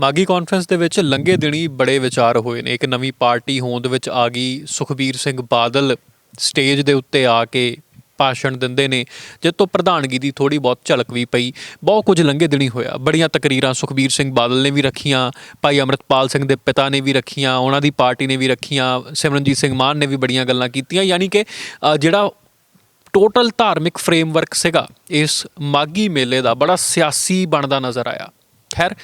Maghi conference ਦੇ ਵਿੱਚ ਲੰਘੇ ਦਿਨੀ ਬੜੇ ਵਿਚਾਰ ਹੋਏ ਨੇ। ਇੱਕ ਨਵੀਂ ਪਾਰਟੀ ਹੋਂਦ ਵਿੱਚ ਆ ਗਈ। ਸੁਖਬੀਰ ਸਿੰਘ ਬਾਦਲ ਸਟੇਜ ਦੇ ਉੱਤੇ ਆ ਕੇ ਭਾਸ਼ਣ ਦਿੰਦੇ ਨੇ। ਜਿਸ ਤੋਂ ਪ੍ਰਧਾਨਗੀ ਦੀ ਥੋੜੀ ਬਹੁਤ ਝਲਕ ਵੀ ਪਈ। ਬਹੁਤ ਕੁਝ ਲੰਘੇ ਦਿਨੀ ਹੋਇਆ। ਬੜੀਆਂ ਤਕਰੀਰਾਂ ਸੁਖਬੀਰ ਸਿੰਘ ਬਾਦਲ ਨੇ ਵੀ ਰੱਖੀਆਂ। ਭਾਈ ਅਮਰਤਪਾਲ ਸਿੰਘ ਦੇ ਪਿਤਾ ਨੇ ਵੀ ਰੱਖੀਆਂ। ਉਹਨਾਂ ਦੀ ਪਾਰਟੀ ਨੇ ਵੀ ਰੱਖੀਆਂ। ਸਿਮਰਨਜੀਤ ਸਿੰਘ ਮਾਨ ਨੇ ਵੀ ਬੜੀਆਂ ਗੱਲਾਂ ਕੀਤੀਆਂ। ਯਾਨੀ ਕਿ ਜਿਹੜਾ ਟੋਟਲ ਧਾਰਮਿਕ ਫਰੇਮਵਰਕ ਸੀਗਾ, ਇਸ ਮਾਗੀ ਮੇਲੇ ਦਾ ਬੜਾ ਸਿਆਸੀ ਬਣਦਾ ਨਜ਼ਰ ਆਇਆ। ਖੈਰ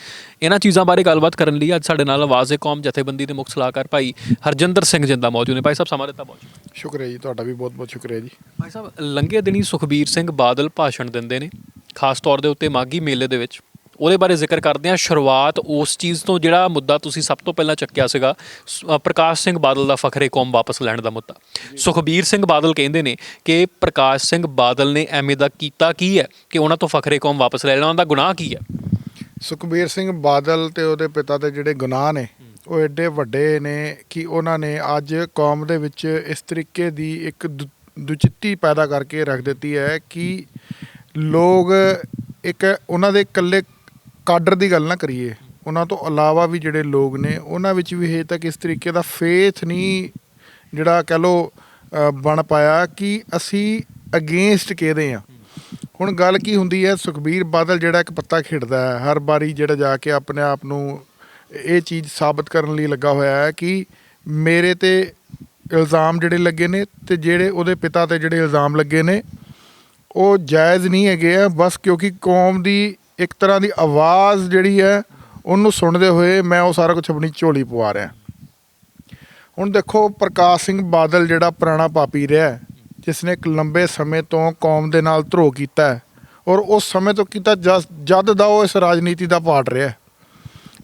ਇਹਨਾਂ ਚੀਜ਼ਾਂ ਬਾਰੇ ਗੱਲਬਾਤ ਕਰਨ ਲਈ ਅੱਜ ਸਾਡੇ ਨਾਲ ਆਵਾਜ਼-ਏ ਕੌਮ ਜਥੇਬੰਦੀ ਦੇ ਮੁੱਖ ਸਲਾਹਕਾਰ ਭਾਈ ਹਰਜਿੰਦਰ ਸਿੰਘ ਜਿੰਦਾ ਮੌਜੂਦ ਨੇ। ਭਾਈ ਸਾਹਿਬ ਸਮਾਂ ਦਿੱਤਾ ਬਹੁਤ ਸ਼ੁਕਰੀਆ ਜੀ ਤੁਹਾਡਾ ਵੀ ਬਹੁਤ ਬਹੁਤ ਸ਼ੁਕਰੀਆ ਜੀ। ਭਾਈ ਸਾਹਿਬ ਲੰਘੇ ਦਿਨੀ ਸੁਖਬੀਰ ਸਿੰਘ ਬਾਦਲ ਭਾਸ਼ਣ ਦਿੰਦੇ ਨੇ ਖਾਸ ਤੌਰ ਦੇ ਉੱਤੇ ਮਾਗੀ ਮੇਲੇ ਦੇ ਵਿੱਚ। ਉਹਦੇ ਬਾਰੇ ਜ਼ਿਕਰ ਕਰਦੇ ਹਾਂ। ਸ਼ੁਰੂਆਤ ਉਸ ਚੀਜ਼ ਤੋਂ ਜਿਹੜਾ ਮੁੱਦਾ ਤੁਸੀਂ ਸਭ ਤੋਂ ਪਹਿਲਾਂ ਚੱਕਿਆ ਸੀਗਾ ਪ੍ਰਕਾਸ਼ ਸਿੰਘ ਬਾਦਲ ਦਾ ਫਖਰੇ ਕੌਮ ਵਾਪਸ ਲੈਣ ਦਾ ਮੁੱਦਾ। ਸੁਖਬੀਰ ਸਿੰਘ ਬਾਦਲ ਕਹਿੰਦੇ ਨੇ ਕਿ ਪ੍ਰਕਾਸ਼ ਸਿੰਘ ਬਾਦਲ ਨੇ ਐਵੇਂ ਦਾ ਕੀਤਾ ਕੀ ਹੈ ਕਿ ਉਹਨਾਂ ਤੋਂ ਫਖਰੇ ਕੌਮ ਵਾਪਸ ਲੈ ਲੈਣਾ ਉਹਨਾਂ ਦਾ ਗੁਨਾਹ ਕੀ ਹੈ? ਸੁਖਬੀਰ ਸਿੰਘ ਬਾਦਲ ਤੇ ਉਹਦੇ ਪਿਤਾ ਦੇ ਜਿਹੜੇ ਗੁਨਾਹ ਨੇ, ਉਹ ਐਡੇ ਵੱਡੇ ਨੇ ਕਿ ਉਹਨਾਂ ਨੇ ਅੱਜ ਕੌਮ ਦੇ ਵਿੱਚ ਇਸ ਤਰੀਕੇ ਦੀ ਇੱਕ ਦੁ- ਦੁਚਿੱਤੀ ਪੈਦਾ ਕਰਕੇ ਰੱਖ ਦਿੱਤੀ ਹੈ ਕਿ ਲੋਕ ਇੱਕ ਉਹਨਾਂ ਦੇ ਇਕੱਲੇ ਕਾਡਰ ਦੀ ਗੱਲ ਨਾ ਕਰੀਏ। ਉਹਨਾਂ ਤੋਂ ਇਲਾਵਾ ਵੀ ਜਿਹੜੇ ਲੋਕ ਨੇ, ਉਹਨਾਂ ਵਿੱਚ ਵੀ ਹਜੇ ਤੱਕ ਇਸ ਤਰੀਕੇ ਦਾ ਫੇਥ ਨਹੀਂ ਜਿਹੜਾ ਕਹ ਲੋ ਬਣ ਪਾਇਆ ਕਿ ਅਸੀਂ ਅਗੇਂਸਟ ਕਿਹਦੇ ਆ ਹੁਣ ਗੱਲ ਕੀ ਹੁੰਦੀ ਹੈ, ਸੁਖਬੀਰ ਬਾਦਲ ਜਿਹੜਾ ਇੱਕ ਪੱਤਾ ਖੇਡਦਾ ਹੈ, ਹਰ ਵਾਰੀ ਜਿਹੜਾ ਜਾ ਕੇ ਆਪਣੇ ਆਪ ਨੂੰ ਇਹ ਚੀਜ਼ ਸਾਬਤ ਕਰਨ ਲਈ ਲੱਗਾ ਹੋਇਆ ਹੈ ਕਿ ਮੇਰੇ ਤੇ ਇਲਜ਼ਾਮ ਜਿਹੜੇ ਲੱਗੇ ਨੇ ਤੇ ਜਿਹੜੇ ਉਹਦੇ ਪਿਤਾ ਤੇ ਜਿਹੜੇ ਇਲਜ਼ਾਮ ਲੱਗੇ ਨੇ, ਉਹ ਜਾਇਜ਼ ਨਹੀਂ ਹੈਗੇ ਆ, ਬਸ ਕਿਉਂਕਿ ਕੌਮ ਦੀ ਇੱਕ ਤਰ੍ਹਾਂ ਦੀ ਆਵਾਜ਼ ਜਿਹੜੀ ਹੈ, ਉਹਨੂੰ ਸੁਣਦੇ ਹੋਏ ਮੈਂ ਉਹ ਸਾਰਾ ਕੁਝ ਆਪਣੀ ਝੋਲੀ ਪਵਾ ਰਿਹਾ। ਹੁਣ ਦੇਖੋ ਪ੍ਰਕਾਸ਼ ਸਿੰਘ ਬਾਦਲ ਜਿਹੜਾ ਪੁਰਾਣਾ ਪਾਪੀ ਰਿਹਾ ਜਿਸ ਨੇ ਇੱਕ ਲੰਬੇ ਸਮੇਂ ਤੋਂ ਕੌਮ ਦੇ ਨਾਲ ਧਰੋ ਕੀਤਾ ਹੈ ਔਰ ਉਸ ਸਮੇਂ ਤੋਂ ਕੀਤਾ ਜਸ- ਜਦ ਦਾ ਉਹ ਇਸ ਰਾਜਨੀਤੀ ਦਾ ਪਾਰਟ ਰਿਹਾ ਹੈ।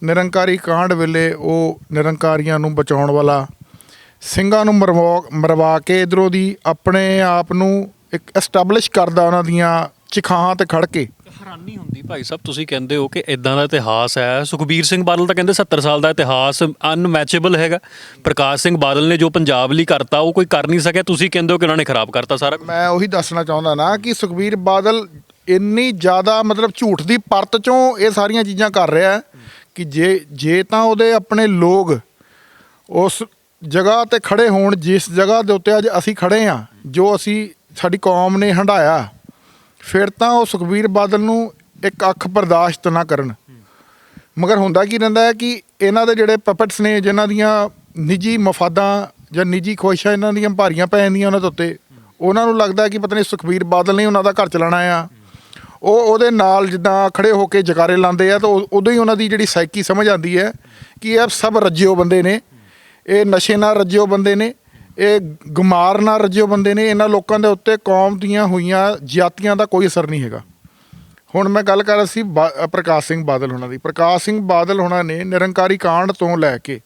ਨਿਰੰਕਾਰੀ ਕਾਂਡ ਵੇਲੇ ਉਹ ਨਿਰੰਕਾਰੀਆਂ ਨੂੰ ਬਚਾਉਣ ਵਾਲਾ, ਸਿੰਘਾਂ ਨੂੰ ਮਰਵਾ ਮਰਵਾ ਕੇ ਇਧਰੋਂ ਦੀ ਆਪਣੇ ਆਪ ਨੂੰ ਇੱਕ ਐਸਟੈਬਲਿਸ਼ ਕਰਦਾ ਉਹਨਾਂ ਦੀਆਂ ਚਿਖਾਹਾਂ ਤੇ ਖੜ ਕੇ ਹੈਰਾਨੀ ਹੁੰਦੀ ਭਾਈ ਸਾਹਿਬ, ਤੁਸੀਂ ਕਹਿੰਦੇ ਹੋ ਕਿ ਇਦਾਂ ਦਾ ਇਤਿਹਾਸ ਹੈ। ਸੁਖਬੀਰ ਸਿੰਘ ਬਾਦਲ ਤਾਂ ਕਹਿੰਦੇ 70 ਸਾਲ ਦਾ ਇਤਿਹਾਸ ਅਨਮੈਚੇਬਲ ਹੈਗਾ। ਪ੍ਰਕਾਸ਼ ਸਿੰਘ ਬਾਦਲ ਨੇ ਜੋ ਪੰਜਾਬ ਲਈ ਕਰਤਾ, ਉਹ ਕੋਈ ਕਰ ਨਹੀਂ ਸਕਿਆ। ਤੁਸੀਂ ਕਹਿੰਦੇ ਹੋ ਕਿ ਉਹਨਾਂ ਨੇ ਖਰਾਬ ਕਰਤਾ ਸਾਰਾ ਕੁਝ। ਮੈਂ ਉਹੀ ਦੱਸਣਾ ਚਾਹੁੰਦਾ ਨਾ ਕਿ ਸੁਖਬੀਰ ਬਾਦਲ ਇੰਨੀ ਜ਼ਿਆਦਾ ਮਤਲਬ ਝੂਠ ਦੀ ਪਰਤ ਚੋਂ ਇਹ ਸਾਰੀਆਂ ਚੀਜ਼ਾਂ ਕਰ ਰਿਹਾ ਹੈ ਕਿ ਜੇ ਜੇ ਤਾਂ ਉਹਦੇ ਆਪਣੇ ਲੋਕ ਉਸ ਜਗ੍ਹਾ ਤੇ ਖੜੇ ਹੋਣ, ਜਿਸ ਜਗ੍ਹਾ ਦੇ ਉੱਤੇ ਅੱਜ ਅਸੀਂ ਖੜੇ ਆ ਜੋ ਅਸੀਂ, ਸਾਡੀ ਕੌਮ ਨੇ ਹੰਡਾਇਆ ਫਿਰ ਤਾਂ ਉਹ ਸੁਖਬੀਰ ਬਾਦਲ ਨੂੰ ਇੱਕ ਅੱਖ ਬਰਦਾਸ਼ਤ ਨਾ ਕਰਨ। ਮਗਰ ਹੁੰਦਾ ਕੀ ਰਹਿੰਦਾ ਹੈ ਕਿ ਇਹਨਾਂ ਦੇ ਜਿਹੜੇ ਪਪਟਸ ਨੇ, ਜਿਨ੍ਹਾਂ ਦੀਆਂ ਨਿੱਜੀ ਮਫਾਦਾਂ ਜਾਂ ਨਿੱਜੀ ਖੁਆਇਸ਼ਾਂ ਇਹਨਾਂ ਦੀਆਂ ਭਾਰੀਆਂ ਪੈ ਜਾਂਦੀਆਂ ਉਹਨਾਂ ਦੇ ਉੱਤੇ, ਉਹਨਾਂ ਨੂੰ ਲੱਗਦਾ ਕਿ ਪਤਾ ਨਹੀਂ ਸੁਖਬੀਰ ਬਾਦਲ ਨੇ ਉਹਨਾਂ ਦਾ ਘਰ ਚਲਾਣਾ ਆ। ਉਹ ਉਹਦੇ ਨਾਲ ਜਿੱਦਾਂ ਖੜੇ ਹੋ ਕੇ ਜਕਾਰੇ ਲਾਉਂਦੇ ਆ, ਤਾਂ ਉਦੋਂ ਹੀ ਉਹਨਾਂ ਦੀ ਜਿਹੜੀ ਸਾਈਕੀ ਸਮਝ ਆਉਂਦੀ ਹੈ ਕਿ ਇਹ ਸਭ ਰੱਜਿਓ ਬੰਦੇ ਨੇ। ਇਹ ਨਸ਼ੇ ਨਾਲ ਰੱਜਿਓ ਬੰਦੇ ਨੇ। ਇਹ ਗੁਮਾਰ ਨਾਲ ਰੱਜਿਓ ਬੰਦੇ ਨੇ, ਇਹਨਾਂ ਲੋਕਾਂ ਦੇ ਉੱਤੇ ਕੌਮ ਦੀਆਂ ਹੋਈਆਂ ਜਾਤੀਆਂ ਦਾ ਕੋਈ ਅਸਰ ਨਹੀਂ ਹੈਗਾ। ਹੁਣ ਮੈਂ ਗੱਲ ਕਰ ਰਿਹਾ ਸੀ ਬਾ- ਪ੍ਰਕਾਸ਼ ਸਿੰਘ ਬਾਦਲ ਹੋਣਾ ਦੀ। ਪ੍ਰਕਾਸ਼ ਸਿੰਘ ਬਾਦਲ ਹੋਣਾ ਨੇ ਨਿਰੰਕਾਰੀ ਕਾਂਡ ਤੋਂ ਲੈ ਕੇ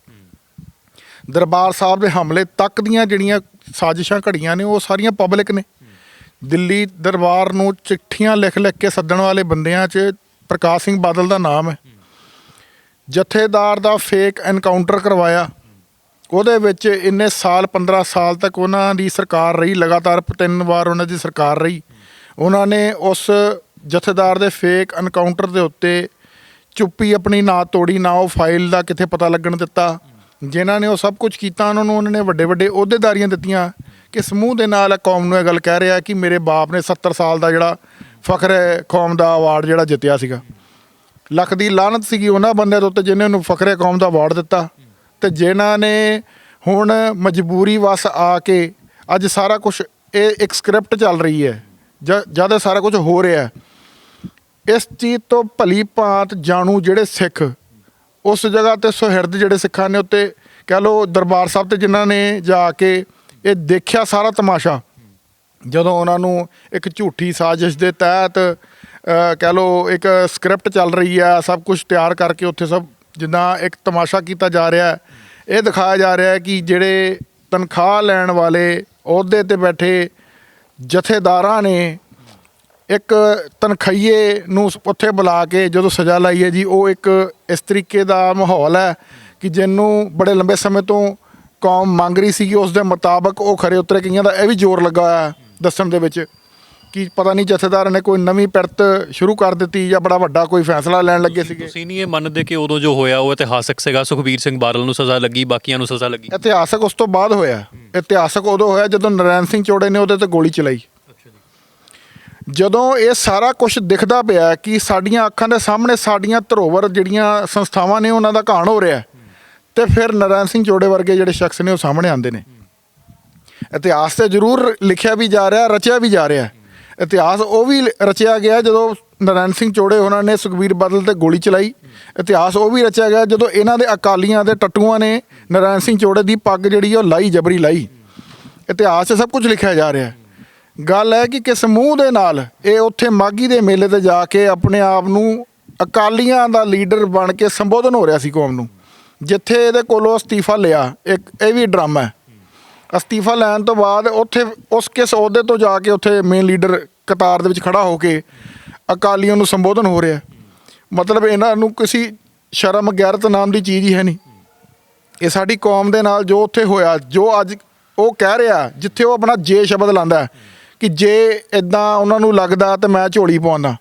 ਦਰਬਾਰ ਸਾਹਿਬ ਦੇ ਹਮਲੇ ਤੱਕ ਦੀਆਂ ਜਿਹੜੀਆਂ ਸਾਜ਼ਿਸ਼ਾਂ ਘੜੀਆਂ ਨੇ, ਉਹ ਸਾਰੀਆਂ ਪਬਲਿਕ ਨੇ। ਦਿੱਲੀ ਦਰਬਾਰ ਨੂੰ ਚਿੱਠੀਆਂ ਲਿਖ ਲਿਖ ਕੇ ਸੱਦਣ ਵਾਲੇ ਬੰਦਿਆਂ 'ਚ ਪ੍ਰਕਾਸ਼ ਸਿੰਘ ਬਾਦਲ ਦਾ ਨਾਮ ਹੈ। ਜਥੇਦਾਰ ਦਾ ਫੇਕ ਐਨਕਾਊਂਟਰ ਕਰਵਾਇਆ। ਉਹਦੇ ਵਿੱਚ ਇੰਨੇ ਸਾਲ 15 ਸਾਲ ਤੱਕ ਉਹਨਾਂ ਦੀ ਸਰਕਾਰ ਰਹੀ, ਲਗਾਤਾਰ ਤਿੰਨ ਵਾਰ ਉਹਨਾਂ ਦੀ ਸਰਕਾਰ ਰਹੀ। ਉਹਨਾਂ ਨੇ ਉਸ ਜਥੇਦਾਰ ਦੇ ਫੇਕ ਐਨਕਾਊਂਟਰ ਦੇ ਉੱਤੇ ਚੁੱਪੀ ਆਪਣੀ ਨਾ ਤੋੜੀ, ਨਾ ਉਹ ਫਾਈਲ ਦਾ ਕਿੱਥੇ ਪਤਾ ਲੱਗਣ ਦਿੱਤਾ। ਜਿਨ੍ਹਾਂ ਨੇ ਉਹ ਸਭ ਕੁਝ ਕੀਤਾ, ਉਹਨਾਂ ਨੂੰ ਉਹਨਾਂ ਨੇ ਵੱਡੇ ਵੱਡੇ ਅਹੁਦੇਦਾਰੀਆਂ ਦਿੱਤੀਆਂ ਕਿ ਸਮੂਹ ਦੇ ਨਾਲ ਕੌਮ ਨੂੰ ਇਹ ਗੱਲ ਕਹਿ ਰਿਹਾ ਕਿ ਮੇਰੇ ਬਾਪ ਨੇ 70 ਸਾਲ ਦਾ ਜਿਹੜਾ ਫਖਰ ਕੌਮ ਦਾ ਅਵਾਰਡ ਜਿਹੜਾ ਜਿੱਤਿਆ ਸੀਗਾ। ਲੱਖ ਦੀ ਲਾਹਨਤ ਸੀਗੀ ਉਹਨਾਂ ਬੰਦਿਆਂ ਦੇ ਉੱਤੇ ਜਿਨ੍ਹਾਂ ਉਹਨੂੰ ਫਖਰੇ ਕੌਮ ਦਾ ਅਵਾਰਡ ਦਿੱਤਾ। ਤੇ ਜਿਨ੍ਹਾਂ ਨੇ ਹੁਣ ਮਜਬੂਰੀ ਵਸ ਆ ਕੇ ਅੱਜ ਸਾਰਾ ਕੁਝ ਇਹ ਇੱਕ ਸਕ੍ਰਿਪਟ ਚੱਲ ਰਹੀ ਹੈ ਜ- ਜਦ ਸਾਰਾ ਕੁਝ ਹੋ ਰਿਹਾ ਇਸ ਚੀਜ਼ ਤੋਂ ਭਲੀ ਭਾਂਤ ਜਾਣੂ ਜਿਹੜੇ ਸਿੱਖ ਉਸ ਜਗ੍ਹਾ ਤੇ ਸੁਹਿਰਦ ਜਿਹੜੇ ਸਿੱਖਾਂ ਨੇ ਉੱਤੇ ਕਹਿ ਲੋ ਦਰਬਾਰ ਸਾਹਿਬ ਤੇ ਜਿਨ੍ਹਾਂ ਨੇ ਜਾ ਕੇ ਇਹ ਦੇਖਿਆ ਸਾਰਾ ਤਮਾਸ਼ਾ ਜਦੋਂ ਉਹਨਾਂ ਨੂੰ ਇੱਕ ਝੂਠੀ ਸਾਜ਼ਿਸ਼ ਦੇ ਤਹਿਤ ਅ, ਕਹਿ ਲੋ ਇੱਕ ਸਕ੍ਰਿਪਟ ਚੱਲ ਰਹੀ ਹੈ ਸਭ ਕੁਝ ਤਿਆਰ ਕਰਕੇ ਉੱਥੇ ਸਭ ਜਿੱਦਾਂ ਇੱਕ ਤਮਾਸ਼ਾ ਕੀਤਾ ਜਾ ਰਿਹਾ ਹੈ, ਇਹ ਦਿਖਾਇਆ ਜਾ ਰਿਹਾ ਹੈ ਕਿ ਜਿਹੜੇ ਤਨਖਾਹ ਲੈਣ ਵਾਲੇ ਅਹੁਦੇ ਤੇ ਬੈਠੇ ਜਥੇਦਾਰਾਂ ਨੇ ਇੱਕ ਤਨਖਈਏ ਨੂੰ ਉੱਥੇ ਬੁਲਾ ਕੇ ਜਦੋਂ ਸਜ਼ਾ ਲਾਈ ਹੈ ਜੀ, ਉਹ ਇੱਕ ਇਸ ਤਰੀਕੇ ਦਾ ਮਾਹੌਲ ਹੈ ਕਿ ਜਿਹਨੂੰ ਬੜੇ ਲੰਬੇ ਸਮੇਂ ਤੋਂ ਕੌਮ ਮੰਗ ਰਹੀ ਸੀ ਕਿ ਉਸ ਦੇ ਮੁਤਾਬਕ ਉਹ ਖਰੇ ਉਤਰੇ ਗਈਆਂ ਦਾ ਇਹ ਵੀ ਜ਼ੋਰ ਲੱਗਾ ਹੋਇਆ ਦੱਸਣ ਦੇ ਵਿੱਚ। ਕਿ ਪਤਾ ਨਹੀਂ ਜਥੇਦਾਰ ਨੇ ਕੋਈ ਨਵੀਂ ਪਿਰਤ ਸ਼ੁਰੂ ਕਰ ਦਿੱਤੀ ਜਾਂ ਬੜਾ ਵੱਡਾ ਕੋਈ ਫੈਸਲਾ ਲੈਣ ਲੱਗੇ ਸੀਗੇ। ਤੁਸੀਂ ਨਹੀਂ ਇਹ ਮੰਨਦੇ ਕਿ ਉਦੋਂ ਜੋ ਹੋਇਆ ਉਹ ਇਤਿਹਾਸਕ ਸੀਗਾ ਸੁਖਬੀਰ ਸਿੰਘ ਬਾਦਲ ਨੂੰ ਸਜ਼ਾ ਲੱਗੀ ਬਾਕੀਆਂ ਨੂੰ ਸਜ਼ਾ ਲੱਗੀ? ਇਤਿਹਾਸਕ ਉਸ ਤੋਂ ਬਾਅਦ ਹੋਇਆ। ਇਤਿਹਾਸਕ ਉਦੋਂ ਹੋਇਆ ਜਦੋਂ ਨਰੈਣ ਸਿੰਘ ਚੋੜੇ ਨੇ ਉਹਦੇ ਤੇ ਗੋਲੀ ਚਲਾਈ। ਜਦੋਂ ਇਹ ਸਾਰਾ ਕੁਝ ਦਿਖਦਾ ਪਿਆ ਕਿ ਸਾਡੀਆਂ ਅੱਖਾਂ ਦੇ ਸਾਹਮਣੇ ਸਾਡੀਆਂ ਧਰੋਵਰ ਜਿਹੜੀਆਂ ਸੰਸਥਾਵਾਂ ਨੇ ਉਹਨਾਂ ਦਾ ਘਾਣ ਹੋ ਰਿਹਾ ਤੇ ਫਿਰ ਨਰੈਣ ਸਿੰਘ ਚੋੜੇ ਵਰਗੇ ਜਿਹੜੇ ਸ਼ਖਸ ਨੇ ਉਹ ਸਾਹਮਣੇ ਆਉਂਦੇ ਨੇ। ਇਤਿਹਾਸ ਤੇ ਜ਼ਰੂਰ ਲਿਖਿਆ ਵੀ ਜਾ ਰਿਹਾ ਰਚਿਆ ਵੀ ਜਾ ਰਿਹਾ। ਇਤਿਹਾਸ, ਉਹ ਵੀ ਰਚਿਆ ਗਿਆ ਜਦੋਂ ਨਰੈਣ ਸਿੰਘ ਚੋੜੇ ਉਹਨਾਂ ਨੇ ਸੁਖਬੀਰ ਬਾਦਲ ਤੇ ਗੋਲੀ ਚਲਾਈ। ਇਤਿਹਾਸ ਉਹ ਵੀ ਰਚਿਆ ਗਿਆ ਜਦੋਂ ਇਹਨਾਂ ਦੇ ਅਕਾਲੀਆਂ ਦੇ ਟੱਟੂਆਂ ਨੇ ਨਰੈਣ ਸਿੰਘ ਚੋੜੇ ਦੀ ਪੱਗ ਜਿਹੜੀ ਉਹ ਲਾਈ, ਜਬਰੀ ਲਾਈ। ਇਤਿਹਾਸ 'ਚ ਸਭ ਕੁਝ ਲਿਖਿਆ ਜਾ ਰਿਹਾ ਹੈ। ਗੱਲ ਹੈ ਕਿ ਕਿਸ ਮੂੰਹ ਦੇ ਨਾਲ ਇਹ ਉੱਥੇ ਮਾਗੀ ਦੇ ਮੇਲੇ ਤੇ ਜਾ ਕੇ ਆਪਣੇ ਆਪ ਨੂੰ ਅਕਾਲੀਆਂ ਦਾ ਲੀਡਰ ਬਣ ਕੇ ਸੰਬੋਧਨ ਹੋ ਰਿਹਾ ਸੀ ਕੌਮ ਨੂੰ। ਜਿੱਥੇ ਇਹਦੇ ਕੋਲੋਂ ਅਸਤੀਫਾ ਲਿਆ, ਇੱਕ ਇਹ ਵੀ ਡਰਾਮਾ ਹੈ। ਅਸਤੀਫਾ ਲੈਣ ਤੋਂ ਬਾਅਦ ਉੱਥੇ ਉਸ ਕਿਸ ਅਹੁਦੇ ਤੋਂ ਜਾ ਕੇ ਉੱਥੇ ਮੇਨ ਲੀਡਰ ਕਤਾਰ ਦੇ ਵਿੱਚ ਖੜਾ ਹੋ ਕੇ ਅਕਾਲੀਆਂ ਨੂੰ ਸੰਬੋਧਨ ਹੋ ਰਿਹਾ ਮਤਲਬ ਇਹਨਾਂ ਨੂੰ ਕਿਸੇ ਸ਼ਰਮ ਗੈਰਤ ਨਾਮ ਦੀ ਚੀਜ਼ ਹੀ ਹੈ ਨਹੀਂ। ਇਹ ਸਾਡੀ ਕੌਮ ਦੇ ਨਾਲ ਜੋ ਉੱਥੇ ਹੋਇਆ, ਜੋ ਅੱਜ ਉਹ ਕਹਿ ਰਿਹਾ, ਜਿੱਥੇ ਉਹ ਆਪਣਾ ਜੇ ਸ਼ਬਦ ਲਾਂਦਾ ਕਿ ਜੇ ਇਦਾਂ ਉਹਨਾਂ ਨੂੰ ਲੱਗਦਾ ਤੇ ਮੈਂ ਝੋਲੀ ਪਾਉਂਦਾ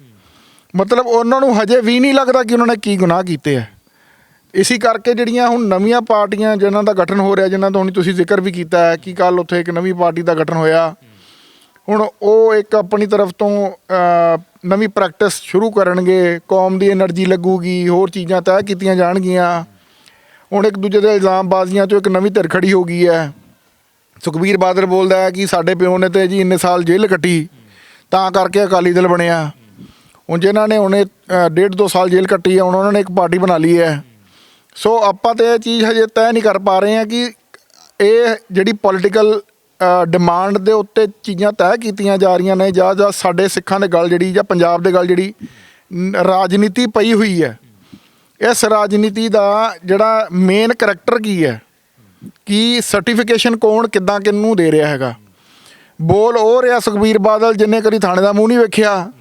ਮਤਲਬ ਉਹਨਾਂ ਨੂੰ ਹਜੇ ਵੀ ਨਹੀਂ ਲੱਗਦਾ ਕਿ ਉਹਨਾਂ ਨੇ ਕੀ ਗੁਨਾਹ ਕੀਤੇ ਆ ਇਸੇ ਕਰਕੇ ਜਿਹੜੀਆਂ ਹੁਣ ਨਵੀਆਂ ਪਾਰਟੀਆਂ ਜਿਨ੍ਹਾਂ ਦਾ ਗਠਨ ਹੋ ਰਿਹਾ, ਜਿਨ੍ਹਾਂ ਤੋਂ ਹੁਣ ਤੁਸੀਂ ਜ਼ਿਕਰ ਵੀ ਕੀਤਾ ਹੈ ਕਿ ਕੱਲ ਉੱਥੇ ਇੱਕ ਨਵੀਂ ਪਾਰਟੀ ਦਾ ਗਠਨ ਹੋਇਆ ਹੁਣ ਉਹ ਇੱਕ ਆਪਣੀ ਤਰਫ ਤੋਂ ਨਵੀਂ ਪ੍ਰੈਕਟਿਸ ਸ਼ੁਰੂ ਕਰਨਗੇ, ਕੌਮ ਦੀ એનર્ਜੀ ਲੱਗੂਗੀ, ਹੋਰ ਚੀਜ਼ਾਂ ਤੈਅ ਕੀਤੀਆਂ ਜਾਣਗੀਆਂ। ਹੁਣ ਇੱਕ ਦੂਜੇ ਦੇ ਇਲਜ਼ਾਮਬਾਜ਼ੀਆਂ 'ਚੋਂ ਇੱਕ ਨਵੀਂ ਧਿਰ ਖੜੀ ਹੋ ਗਈ ਹੈ। ਸੁਖਬੀਰ ਬਾਦਲ ਬੋਲਦਾ ਹੈ ਕਿ ਸਾਡੇ ਪਿਓ ਨੇ ਤੇ ਜੀ ਇੰਨੇ ਸਾਲ ਜੇਲ੍ਹ ਕੱਟੀ, ਤਾਂ ਕਰਕੇ ਅਕਾਲੀ ਦਲ ਬਣਿਆ। ਹੁਣ ਜਿਨ੍ਹਾਂ ਨੇ ਹੁਣੇ ਡੇਢ ਦੋ ਸਾਲ ਜੇਲ੍ਹ ਕੱਟੀ ਹੈ, ਹੁਣ ਉਹਨਾਂ ਨੇ ਇੱਕ ਪਾਰਟੀ ਬਣਾ ਲਈ ਹੈ। ਸੋ ਆਪਾਂ ਤੇ ਇਹ ਚੀਜ਼ ਹਜੇ ਤੈਅ ਨਹੀਂ ਕਰ ਪਾ ਰਹੇ ਹਾਂ ਕਿ ਇਹ ਜਿਹੜੀ ਪੋਲਿਟੀਕਲ ਡਿਮਾਂਡ ਦੇ ਉੱਤੇ ਚੀਜ਼ਾਂ ਤੈਅ ਕੀਤੀਆਂ ਜਾ ਰਹੀਆਂ ਨੇ, ਜਾਂ ਜਾਂ ਸਾਡੇ ਸਿੱਖਾਂ ਦੇ ਗੱਲ ਜਿਹੜੀ, ਜਾਂ ਪੰਜਾਬ ਦੇ ਗੱਲ ਜਿਹੜੀ ਰਾਜਨੀਤੀ ਪਈ ਹੋਈ ਹੈ। ਇਸ ਰਾਜਨੀਤੀ ਦਾ ਜਿਹੜਾ ਮੇਨ ਕਰੈਕਟਰ ਕੀ ਹੈ? ਕਿ ਸਰਟੀਫਿਕੇਸ਼ਨ ਕੌਣ ਕਿੱਦਾਂ ਕਿਹਨੂੰ ਦੇ ਰਿਹਾ ਹੈਗਾ? ਬੋਲ ਉਹ ਰਿਹਾ ਸੁਖਬੀਰ ਬਾਦਲ, ਜਿੰਨੇ ਕਦੀ ਥਾਣੇ ਦਾ ਮੂੰਹ ਨਹੀਂ ਵੇਖਿਆ।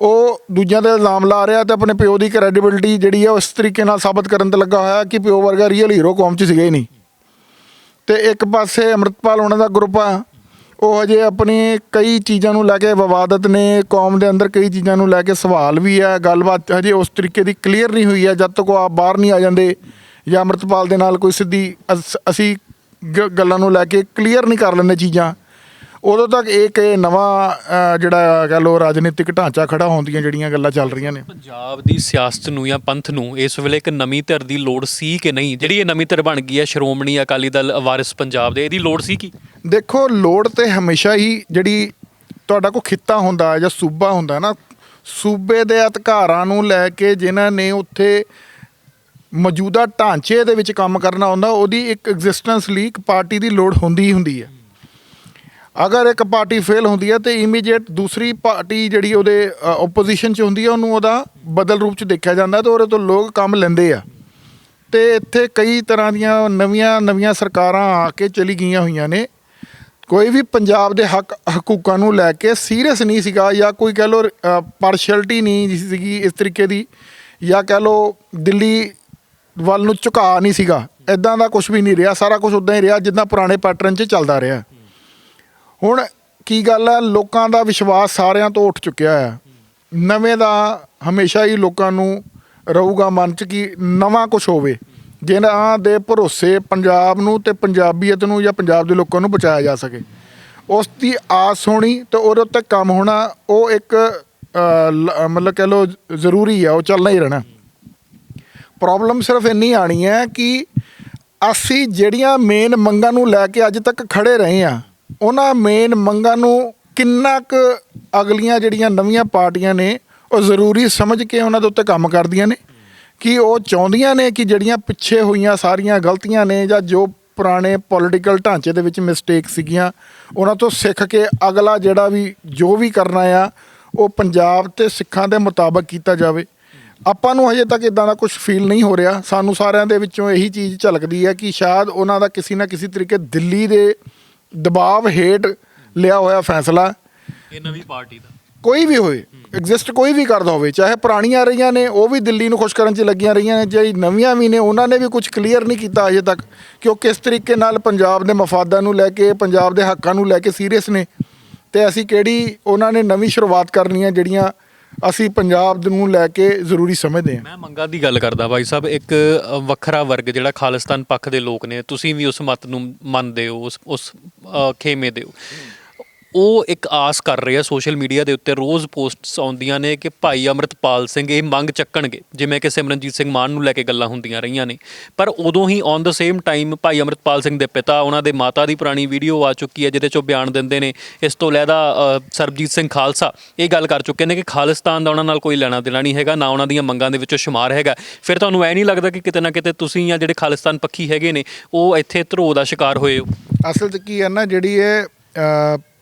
ਉਹ ਦੂਜਿਆਂ ਤੇ ਇਲਜ਼ਾਮ ਲਾ ਰਿਹਾ ਤੇ ਆਪਣੇ ਪਿਓ ਦੀ ਕ੍ਰੈਡੀਬਿਲਟੀ ਜਿਹੜੀ ਹੈ, ਉਸ ਤਰੀਕੇ ਨਾਲ ਸਾਬਤ ਕਰਨ ਤੇ ਲੱਗਾ ਹੋਇਆ ਕਿ ਪਿਓ ਵਰਗਾ ਰੀਅਲ ਹੀਰੋ ਕੌਮ 'ਚ ਸੀਗੇ ਹੀ ਨਹੀਂ। ਤੇ ਇੱਕ ਪਾਸੇ ਅੰਮ੍ਰਿਤਪਾਲ ਉਹਨਾਂ ਦਾ ਗਰੁੱਪ ਆ, ਉਹ ਹਜੇ ਆਪਣੀ ਕਈ ਚੀਜ਼ਾਂ ਨੂੰ ਲੈ ਕੇ ਵਿਵਾਦਤ ਨੇ, ਕੌਮ ਦੇ ਅੰਦਰ ਕਈ ਚੀਜ਼ਾਂ ਨੂੰ ਲੈ ਕੇ ਸਵਾਲ ਵੀ ਹੈ ਗੱਲਬਾਤ ਹਜੇ ਉਸ ਤਰੀਕੇ ਦੀ ਕਲੀਅਰ ਨਹੀਂ ਹੋਈ ਹੈ ਜਦ ਤੱਕ ਉਹ ਆਪ ਬਾਹਰ ਨਹੀਂ ਆ ਜਾਂਦੇ ਜਾਂ ਅੰਮ੍ਰਿਤਪਾਲ ਦੇ ਨਾਲ ਕੋਈ ਸਿੱਧੀ ਅਸ- ਅਸੀਂ ਗ- ਗੱਲਾਂ ਨੂੰ ਲੈ ਕੇ ਕਲੀਅਰ ਨਹੀਂ ਕਰ ਲੈਂਦੇ ਚੀਜ਼ਾਂ। ਉਦੋਂ ਤੱਕ ਇੱਕ ਇਹ ਨਵਾਂ ਅ, ਜਿਹੜਾ ਕਹ ਲੋ ਰਾਜਨੀਤਿਕ ਢਾਂਚਾ ਖੜਾ ਹੋਣ ਦੀਆਂ ਜਿਹੜੀਆਂ ਗੱਲਾਂ ਚੱਲ ਰਹੀਆਂ ਨੇ। ਪੰਜਾਬ ਦੀ ਸਿਆਸਤ ਨੂੰ ਜਾਂ ਪੰਥ ਨੂੰ ਇਸ ਵੇਲੇ ਇੱਕ ਨਵੀਂ ਧਿਰ ਦੀ ਲੋੜ ਸੀ ਕਿ ਨਹੀਂ? ਜਿਹੜੀ ਇਹ ਨਵੀਂ ਧਿਰ ਬਣ ਗਈ ਹੈ ਸ਼੍ਰੋਮਣੀ ਅਕਾਲੀ ਦਲ ਵਾਰਿਸ ਪੰਜਾਬ ਦੇ ਇਹਦੀ ਲੋੜ ਸੀ ਕੀ? ਦੇਖੋ ਲੋੜ ਤੇ ਹਮੇਸ਼ਾ ਹੀ ਜਿਹੜੀ ਤੁਹਾਡਾ ਕੋਈ ਖਿੱਤਾ ਹੁੰਦਾ ਹੈ ਜਾਂ ਸੂਬਾ ਹੁੰਦਾ ਨਾ ਸੂਬੇ ਦੇ ਅਧਿਕਾਰਾਂ ਨੂੰ ਲੈ ਕੇ ਜਿਨ੍ਹਾਂ ਨੇ ਉੱਥੇ ਮੌਜੂਦਾ ਢਾਂਚੇ ਦੇ ਵਿੱਚ ਕੰਮ ਕਰਨਾ ਹੁੰਦਾ ਉਹਦੀ ਇੱਕ ਐਗਜ਼ਿਸਟੈਂਸ ਲਈ ਇੱਕ ਪਾਰਟੀ ਦੀ ਲੋੜ ਹੁੰਦੀ ਹੀ ਹੁੰਦੀ ਹੈ। ਅਗਰ ਇੱਕ ਪਾਰਟੀ ਫੇਲ ਹੁੰਦੀ ਹੈ ਤੇ ਇਮੀਡੀਏਟ ਦੂਸਰੀ ਪਾਰਟੀ ਜਿਹੜੀ ਉਹਦੇ ਆਪੋਜੀਸ਼ਨ 'ਚ ਹੁੰਦੀ ਹੈ, ਉਹਨੂੰ ਉਹਦਾ ਬਦਲ ਰੂਪ 'ਚ ਦੇਖਿਆ ਜਾਂਦਾ ਤੇ ਉਹਦੇ ਤੋਂ ਲੋਕ ਕੰਮ ਲੈਂਦੇ ਆ। ਤੇ ਇੱਥੇ ਕਈ ਤਰ੍ਹਾਂ ਦੀਆਂ ਨਵੀਆਂ ਨਵੀਆਂ ਸਰਕਾਰਾਂ ਆ ਕੇ ਚਲੀ ਗਈਆਂ ਹੋਈਆਂ ਨੇ। ਕੋਈ ਵੀ ਪੰਜਾਬ ਦੇ ਹੱਕ, ਹਕੂਕਾਂ ਨੂੰ ਲੈ ਕੇ ਸੀਰੀਅਸ ਨਹੀਂ ਸੀਗਾ ਜਾਂ ਕੋਈ ਕਹਿ ਲੋ ਪਾਰਸ਼ਲਟੀ ਨਹੀਂ ਸੀਗੀ ਇਸ ਤਰੀਕੇ ਦੀ ਜਾਂ ਕਹਿ ਲੋ ਦਿੱਲੀ ਵੱਲ ਨੂੰ ਝੁਕਾ ਨਹੀਂ ਸੀਗਾ। ਇਦਾਂ ਦਾ ਕੁਝ ਵੀ ਨਹੀਂ ਰਿਹਾ, ਸਾਰਾ ਕੁਝ ਉਦਾਂ ਹੀ ਰਿਹਾ ਜਿੱਦਾਂ ਪੁਰਾਣੇ ਪੈਟਰਨ 'ਚ ਚੱਲਦਾ ਰਿਹਾ। ਹੁਣ ਕੀ ਗੱਲ ਹੈ ਲੋਕਾਂ ਦਾ ਵਿਸ਼ਵਾਸ ਸਾਰਿਆਂ ਤੋਂ ਉੱਠ ਚੁੱਕਿਆ ਹੈ। ਨਵੇਂ ਦਾ ਹਮੇਸ਼ਾ ਹੀ ਲੋਕਾਂ ਨੂੰ ਰਹੂਗਾ ਮਨ 'ਚ ਕਿ ਨਵਾਂ ਕੁਝ ਹੋਵੇ। ਜਿਹਨਾਂ ਦੇ ਭਰੋਸੇ ਪੰਜਾਬ ਨੂੰ ਤੇ ਪੰਜਾਬੀਅਤ ਨੂੰ ਜਾਂ ਪੰਜਾਬ ਦੇ ਲੋਕਾਂ ਨੂੰ ਬਚਾਇਆ ਜਾ ਸਕੇ। ਉਸ ਦੀ ਆਸ ਹੋਣੀ ਤੇ ਉਹਦੇ ਉੱਤੇ ਕੰਮ ਹੋਣਾ ਉਹ ਇੱਕ ਅ, ਮਤਲਬ ਕਹਿ ਲਓ ਜ਼ਰੂਰੀ ਹੈ ਉਹ ਚੱਲਣਾ ਹੀ ਰਹਿਣਾ। ਪ੍ਰੋਬਲਮ ਸਿਰਫ ਇੰਨੀ ਆਣੀ ਹੈ ਕਿ ਅਸੀਂ ਜਿਹੜੀਆਂ ਮੇਨ ਮੰਗਾਂ ਨੂੰ ਲੈ ਕੇ ਅੱਜ ਤੱਕ ਖੜੇ ਰਹੇ ਆ ਉਹਨਾਂ ਮੇਨ ਮੰਗਾਂ ਨੂੰ ਕਿੰਨਾ ਕੁ ਅਗਲੀਆਂ ਜਿਹੜੀਆਂ ਨਵੀਆਂ ਪਾਰਟੀਆਂ ਨੇ, ਉਹ ਜ਼ਰੂਰੀ ਸਮਝ ਕੇ ਉਹਨਾਂ ਦੇ ਉੱਤੇ ਕੰਮ ਕਰਦੀਆਂ ਨੇ। ਕਿ ਉਹ ਚਾਹੁੰਦੀਆਂ ਨੇ ਕਿ ਜਿਹੜੀਆਂ ਪਿੱਛੇ ਹੋਈਆਂ ਸਾਰੀਆਂ ਗਲਤੀਆਂ ਨੇ ਜਾਂ ਜੋ ਪੁਰਾਣੇ ਪੋਲੀਟੀਕਲ ਢਾਂਚੇ ਦੇ ਵਿੱਚ ਮਿਸਟੇਕ ਸੀਗੀਆਂ, ਉਹਨਾਂ ਤੋਂ ਸਿੱਖ ਕੇ ਅਗਲਾ ਜਿਹੜਾ ਵੀ, ਜੋ ਵੀ ਕਰਨਾ ਆ, ਉਹ ਪੰਜਾਬ ਤੇ ਸਿੱਖਾਂ ਦੇ ਮੁਤਾਬਕ ਕੀਤਾ ਜਾਵੇ। ਆਪਾਂ ਨੂੰ ਹਜੇ ਤੱਕ ਇਦਾਂ ਦਾ ਕੁਝ ਫੀਲ ਨਹੀਂ ਹੋ ਰਿਹਾ। ਸਾਨੂੰ ਸਾਰਿਆਂ ਦੇ ਵਿੱਚੋਂ ਇਹੀ ਚੀਜ਼ ਝਲਕਦੀ ਹੈ ਕਿ ਸ਼ਾਇਦ ਉਹਨਾਂ ਦਾ ਕਿਸੇ ਨਾ ਕਿਸੇ ਤਰੀਕੇ ਦਿੱਲੀ ਦੇ ਦਬਾਅ ਹੇਠ ਲਿਆ ਹੋਇਆ ਫੈਸਲਾ ਇਹ ਨਵੀਂ ਪਾਰਟੀ ਦਾ। ਕੋਈ ਵੀ ਹੋਵੇ ਐਗਜ਼ਿਸਟ ਕੋਈ ਵੀ ਕਰਦਾ ਹੋਵੇ ਚਾਹੇ ਪੁਰਾਣੀਆਂ ਰਹੀਆਂ ਨੇ ਉਹ ਵੀ ਦਿੱਲੀ ਨੂੰ ਖੁਸ਼ ਕਰਨ 'ਚ ਲੱਗੀਆਂ ਰਹੀਆਂ ਨੇ ਜਿਹੜੀ ਨਵੀਆਂ ਵੀ ਨੇ ਉਹਨਾਂ ਨੇ ਵੀ ਕੁਝ ਕਲੀਅਰ ਨਹੀਂ ਕੀਤਾ ਅਜੇ ਤੱਕ ਕਿ ਉਹ ਕਿਸ ਤਰੀਕੇ ਨਾਲ ਪੰਜਾਬ ਦੇ ਮਫਾਦਾਂ ਨੂੰ ਲੈ ਕੇ ਪੰਜਾਬ ਦੇ ਹੱਕਾਂ ਨੂੰ ਲੈ ਕੇ ਸੀਰੀਅਸ ਨੇ। ਤੇ ਅਸੀਂ ਕਿਹੜੀ ਉਹਨਾਂ ਨੇ ਨਵੀਂ ਸ਼ੁਰੂਆਤ ਕਰਨੀ ਹੈ ਜਿਹੜੀਆਂ ਅਸੀਂ ਪੰਜਾਬ ਨੂੰ ਲੈ ਕੇ ਜ਼ਰੂਰੀ ਸਮਝਦੇ ਹਾਂ। ਮੈਂ ਮੰਗਾਂ ਦੀ ਗੱਲ ਕਰਦਾ ਭਾਈ ਸਾਹਿਬ ਇੱਕ ਅ, ਵੱਖਰਾ ਵਰਗ ਜਿਹੜਾ ਖਾਲਿਸਤਾਨ ਪੱਖ ਦੇ ਲੋਕ ਨੇ ਤੁਸੀਂ ਵੀ ਉਸ ਮਤ ਨੂੰ ਮੰਨਦੇ ਹੋ ਉਸ ਉਸ ਅ, ਖੇਮੇ ਦੇ ਹੋ। ਉਹ ਇੱਕ ਆਸ ਕਰ ਰਹੇ ਆ ਸੋਸ਼ਲ ਮੀਡੀਆ ਦੇ ਉੱਤੇ, ਰੋਜ਼ ਪੋਸਟਸ ਆਉਂਦੀਆਂ ਨੇ ਕਿ ਭਾਈ ਅਮਰਤਪਾਲ ਸਿੰਘ ਇਹ ਮੰਗ ਚੱਕਣਗੇ, ਜਿਵੇਂ ਕਿ ਸਿਮਰਨਜੀਤ ਸਿੰਘ ਮਾਨ ਨੂੰ ਲੈ ਕੇ ਗੱਲਾਂ ਹੁੰਦੀਆਂ ਰਹੀਆਂ ਨੇ। ਪਰ ਉਦੋਂ ਹੀ ਔਨ ਦ ਸੇਮ ਟਾਈਮ ਭਾਈ ਅਮਰਤਪਾਲ ਸਿੰਘ ਦੇ ਪਿਤਾ, ਉਹਨਾਂ ਦੇ ਮਾਤਾ ਦੀ ਪੁਰਾਣੀ ਵੀਡੀਓ ਆ ਚੁੱਕੀ ਹੈ, ਜਿਹਦੇ 'ਚ ਉਹ ਬਿਆਨ ਦਿੰਦੇ ਨੇ। ਇਸ ਤੋਂ ਇਲਾਵਾ ਸਰਬਜੀਤ ਸਿੰਘ ਖਾਲਸਾ ਇਹ ਗੱਲ ਕਰ ਚੁੱਕੇ ਨੇ ਕਿ ਖਾਲਿਸਤਾਨ ਦਾ ਉਹਨਾਂ ਨਾਲ ਕੋਈ ਲੈਣਾ ਦੇਣਾ ਨਹੀਂ ਹੈਗਾ, ਨਾ ਉਹਨਾਂ ਦੀਆਂ ਮੰਗਾਂ ਦੇ ਵਿੱਚੋਂ ਸ਼ੁਮਾਰ ਹੈਗਾ। ਫਿਰ ਤੁਹਾਨੂੰ ਐ ਨਹੀਂ ਲੱਗਦਾ ਕਿ ਕਿਤੇ ਨਾ ਕਿਤੇ ਤੁਸੀਂ ਜਾਂ ਜਿਹੜੇ ਖਾਲਿਸਤਾਨ ਪੱਖੀ ਹੈਗੇ ਨੇ, ਉਹ ਇੱਥੇ ਧਰੋ ਦਾ ਸ਼ਿਕਾਰ ਹੋਏ ਹੋ? ਅਸਲ 'ਚ ਕੀ ਹੈ ਨਾ, ਜਿਹੜੀ ਇਹ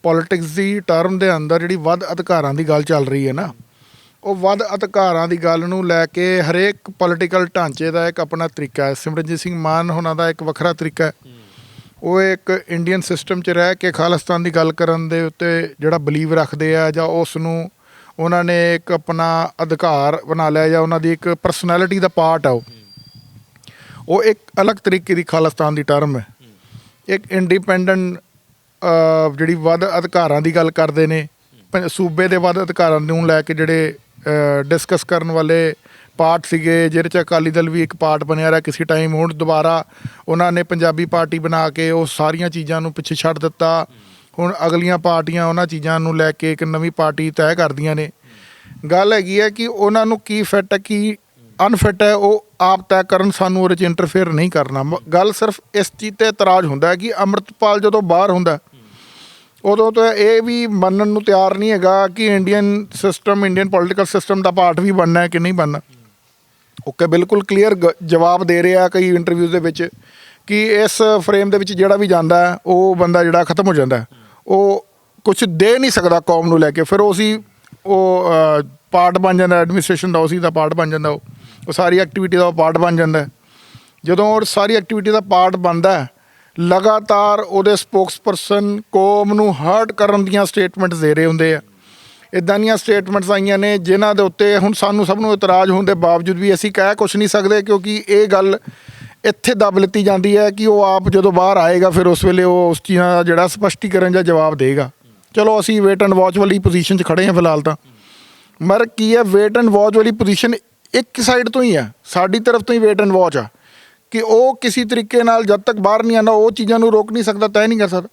ਪੋਲਿਟਿਕਸ ਦੀ ਟਰਮ ਦੇ ਅੰਦਰ ਜਿਹੜੀ ਵੱਧ ਅਧਿਕਾਰਾਂ ਦੀ ਗੱਲ ਚੱਲ ਰਹੀ ਹੈ ਨਾ, ਉਹ ਵੱਧ ਅਧਿਕਾਰਾਂ ਦੀ ਗੱਲ ਨੂੰ ਲੈ ਕੇ ਹਰੇਕ ਪੋਲਿਟੀਕਲ ਢਾਂਚੇ ਦਾ ਇੱਕ ਆਪਣਾ ਤਰੀਕਾ ਹੈ। ਸਿਮਰਨਜੀਤ ਸਿੰਘ ਮਾਨ ਹੋਣਾ ਦਾ ਇੱਕ ਵੱਖਰਾ ਤਰੀਕਾ ਹੈ। ਉਹ ਇੱਕ ਇੰਡੀਅਨ ਸਿਸਟਮ 'ਚ ਰਹਿ ਕੇ ਖਾਲਿਸਤਾਨ ਦੀ ਗੱਲ ਕਰਨ ਦੇ ਉੱਤੇ ਜਿਹੜਾ ਬਲੀਵ ਰੱਖਦੇ ਆ ਜਾਂ ਉਸ ਨੂੰ ਉਹਨਾਂ ਨੇ ਇੱਕ ਆਪਣਾ ਅਧਿਕਾਰ ਬਣਾ ਲਿਆ ਜਾਂ ਉਹਨਾਂ ਦੀ ਇੱਕ ਪਰਸਨੈਲਿਟੀ ਦਾ ਪਾਰਟ ਆ ਉਹ। ਉਹ ਇੱਕ ਅਲੱਗ ਤਰੀਕੇ ਦੀ ਖਾਲਿਸਤਾਨ ਦੀ ਟਰਮ ਹੈ। ਇੱਕ ਇੰਡੀਪੈਂਡੈਂਟ ਜਿਹੜੀ ਵੱਧ ਅਧਿਕਾਰਾਂ ਦੀ ਗੱਲ ਕਰਦੇ ਨੇ, ਪੰ- ਸੂਬੇ ਦੇ ਵੱਧ ਅਧਿਕਾਰਾਂ ਨੂੰ ਲੈ ਕੇ ਜਿਹੜੇ ਡਿਸਕਸ ਕਰਨ ਵਾਲੇ ਪਾਰਟ ਸੀਗੇ, ਜਿਹਦੇ ਚ ਅਕਾਲੀ ਦਲ ਵੀ ਇੱਕ ਪਾਰਟ ਬਣਿਆ ਰਿਹਾ ਕਿਸੇ ਟਾਈਮ ਹੁਣ ਦੁਬਾਰਾ ਉਹਨਾਂ ਨੇ ਪੰਜਾਬੀ ਪਾਰਟੀ ਬਣਾ ਕੇ ਉਹ ਸਾਰੀਆਂ ਚੀਜ਼ਾਂ ਨੂੰ ਪਿੱਛੇ ਛੱਡ ਦਿੱਤਾ। ਹੁਣ ਅਗਲੀਆਂ ਪਾਰਟੀਆਂ ਉਹਨਾਂ ਚੀਜ਼ਾਂ ਨੂੰ ਲੈ ਕੇ ਇੱਕ ਨਵੀਂ ਪਾਰਟੀ ਤੈਅ ਕਰਦੀਆਂ ਨੇ। ਗੱਲ ਹੈਗੀ ਹੈ ਕਿ ਉਹਨਾਂ ਨੂੰ ਕੀ ਫਿੱਟ ਹੈ, ਕੀ ਅਨਫਿਟ ਹੈ, ਉਹ ਆਪ ਤੈਅ ਕਰਨ ਸਾਨੂੰ ਉਹਦੇ ਚ ਇੰਟਰਫੇਅਰ ਨਹੀਂ ਕਰਨਾ। ਮ- ਗੱਲ ਸਿਰਫ ਇਸ ਚੀਜ਼ ਤੇ ਇਤਰਾਜ਼ ਹੁੰਦਾ ਹੈ ਕਿ ਅੰਮ੍ਰਿਤਪਾਲ ਜਦੋਂ ਬਾਹਰ ਹੁੰਦਾ ਉਦੋਂ ਤਾਂ ਇਹ ਵੀ ਮੰਨਣ ਨੂੰ ਤਿਆਰ ਨਹੀਂ ਹੈਗਾ ਕਿ Indian system Indian political system ਦਾ ਪਾਰਟ ਵੀ ਬਣਨਾ ਹੈ ਕਿ ਨਹੀਂ ਬਣਨਾ। ਓਕੇ, ਬਿਲਕੁਲ ਕਲੀਅਰ ਜਵਾਬ ਦੇ ਰਿਹਾ ਕਈ ਇੰਟਰਵਿਊਜ਼ ਦੇ ਵਿੱਚ ਕਿ ਇਸ ਫਰੇਮ ਦੇ ਵਿੱਚ ਜਿਹੜਾ ਵੀ ਜਾਂਦਾ ਉਹ ਬੰਦਾ ਜਿਹੜਾ ਖਤਮ ਹੋ ਜਾਂਦਾ ਉਹ ਕੁਝ ਦੇ ਨਹੀਂ ਸਕਦਾ ਕੌਮ ਨੂੰ ਲੈ ਕੇ, ਫਿਰ ਉਹ ਸੀ, ਉਹ ਪਾਰਟ ਬਣ ਜਾਂਦਾ ਐਡਮਿਨਿਸਟ੍ਰੇਸ਼ਨ ਦਾ ਉਸੇ ਦਾ ਪਾਰਟ ਬਣ ਜਾਂਦਾ ਉਹ। ਉਹ ਸਾਰੀ ਐਕਟੀਵਿਟੀ ਦਾ ਪਾਰਟ ਬਣ ਜਾਂਦਾ ਜਦੋਂ ਉਹ ਸਾਰੀ ਐਕਟੀਵਿਟੀ ਦਾ ਪਾਰਟ ਬਣਦਾ ਲਗਾਤਾਰ ਉਹਦੇ ਸਪੋਕਸਪਰਸਨ ਕੌਮ ਨੂੰ ਹਰਟ ਕਰਨ ਦੀਆਂ ਸਟੇਟਮੈਂਟਸ ਦੇ ਰਹੇ ਹੁੰਦੇ ਆ। ਇਦਾਂ ਦੀਆਂ ਸਟੇਟਮੈਂਟਸ ਆਈਆਂ ਨੇ ਜਿਨ੍ਹਾਂ ਦੇ ਉੱਤੇ ਹੁਣ ਸਾਨੂੰ ਸਭ ਨੂੰ ਇਤਰਾਜ਼ ਹੋਣ ਦੇ ਬਾਵਜੂਦ ਵੀ ਅਸੀਂ ਕਹਿ ਕੁਝ ਨਹੀਂ ਸਕਦੇ ਕਿਉਂਕਿ ਇਹ ਗੱਲ ਇੱਥੇ ਦਬ ਲਿੱਤੀ ਜਾਂਦੀ ਹੈ ਕਿ ਉਹ ਆਪ ਜਦੋਂ ਬਾਹਰ ਆਏਗਾ ਫਿਰ ਉਸ ਵੇਲੇ ਉਹ ਉਸ ਚੀਜ਼ਾਂ ਦਾ ਜਿਹੜਾ ਸਪਸ਼ਟੀਕਰਨ ਜਾਂ ਜਵਾਬ ਦੇਗਾ। ਚਲੋ ਅਸੀਂ ਵੇਟ ਐਂਡ ਵਾਚ ਵਾਲੀ ਪੋਜੀਸ਼ਨ 'ਚ ਖੜੇ ਹਾਂ ਫਿਲਹਾਲ ਤਾਂ। ਮਰ ਕੀ ਹੈ ਵੇਟ ਐਂਡ ਵਾਚ ਵਾਲੀ ਪੋਜੀਸ਼ਨ ਇੱਕ ਸਾਈਡ ਤੋਂ ਹੀ ਹੈ। ਸਾਡੀ ਤਰਫ ਤੋਂ ਹੀ ਵੇਟ ਐਂਡ ਵਾਚ ਆ। ਕਿ ਉਹ ਕਿਸੇ ਤਰੀਕੇ ਨਾਲ ਜਦ ਤੱਕ ਬਾਹਰ ਨਹੀਂ ਆਉਂਦਾ, ਉਹ ਚੀਜ਼ਾਂ ਨੂੰ ਰੋਕ ਨਹੀਂ ਸਕਦਾ, ਤੈਅ ਨਹੀਂ ਕਰ ਸਕਦਾ।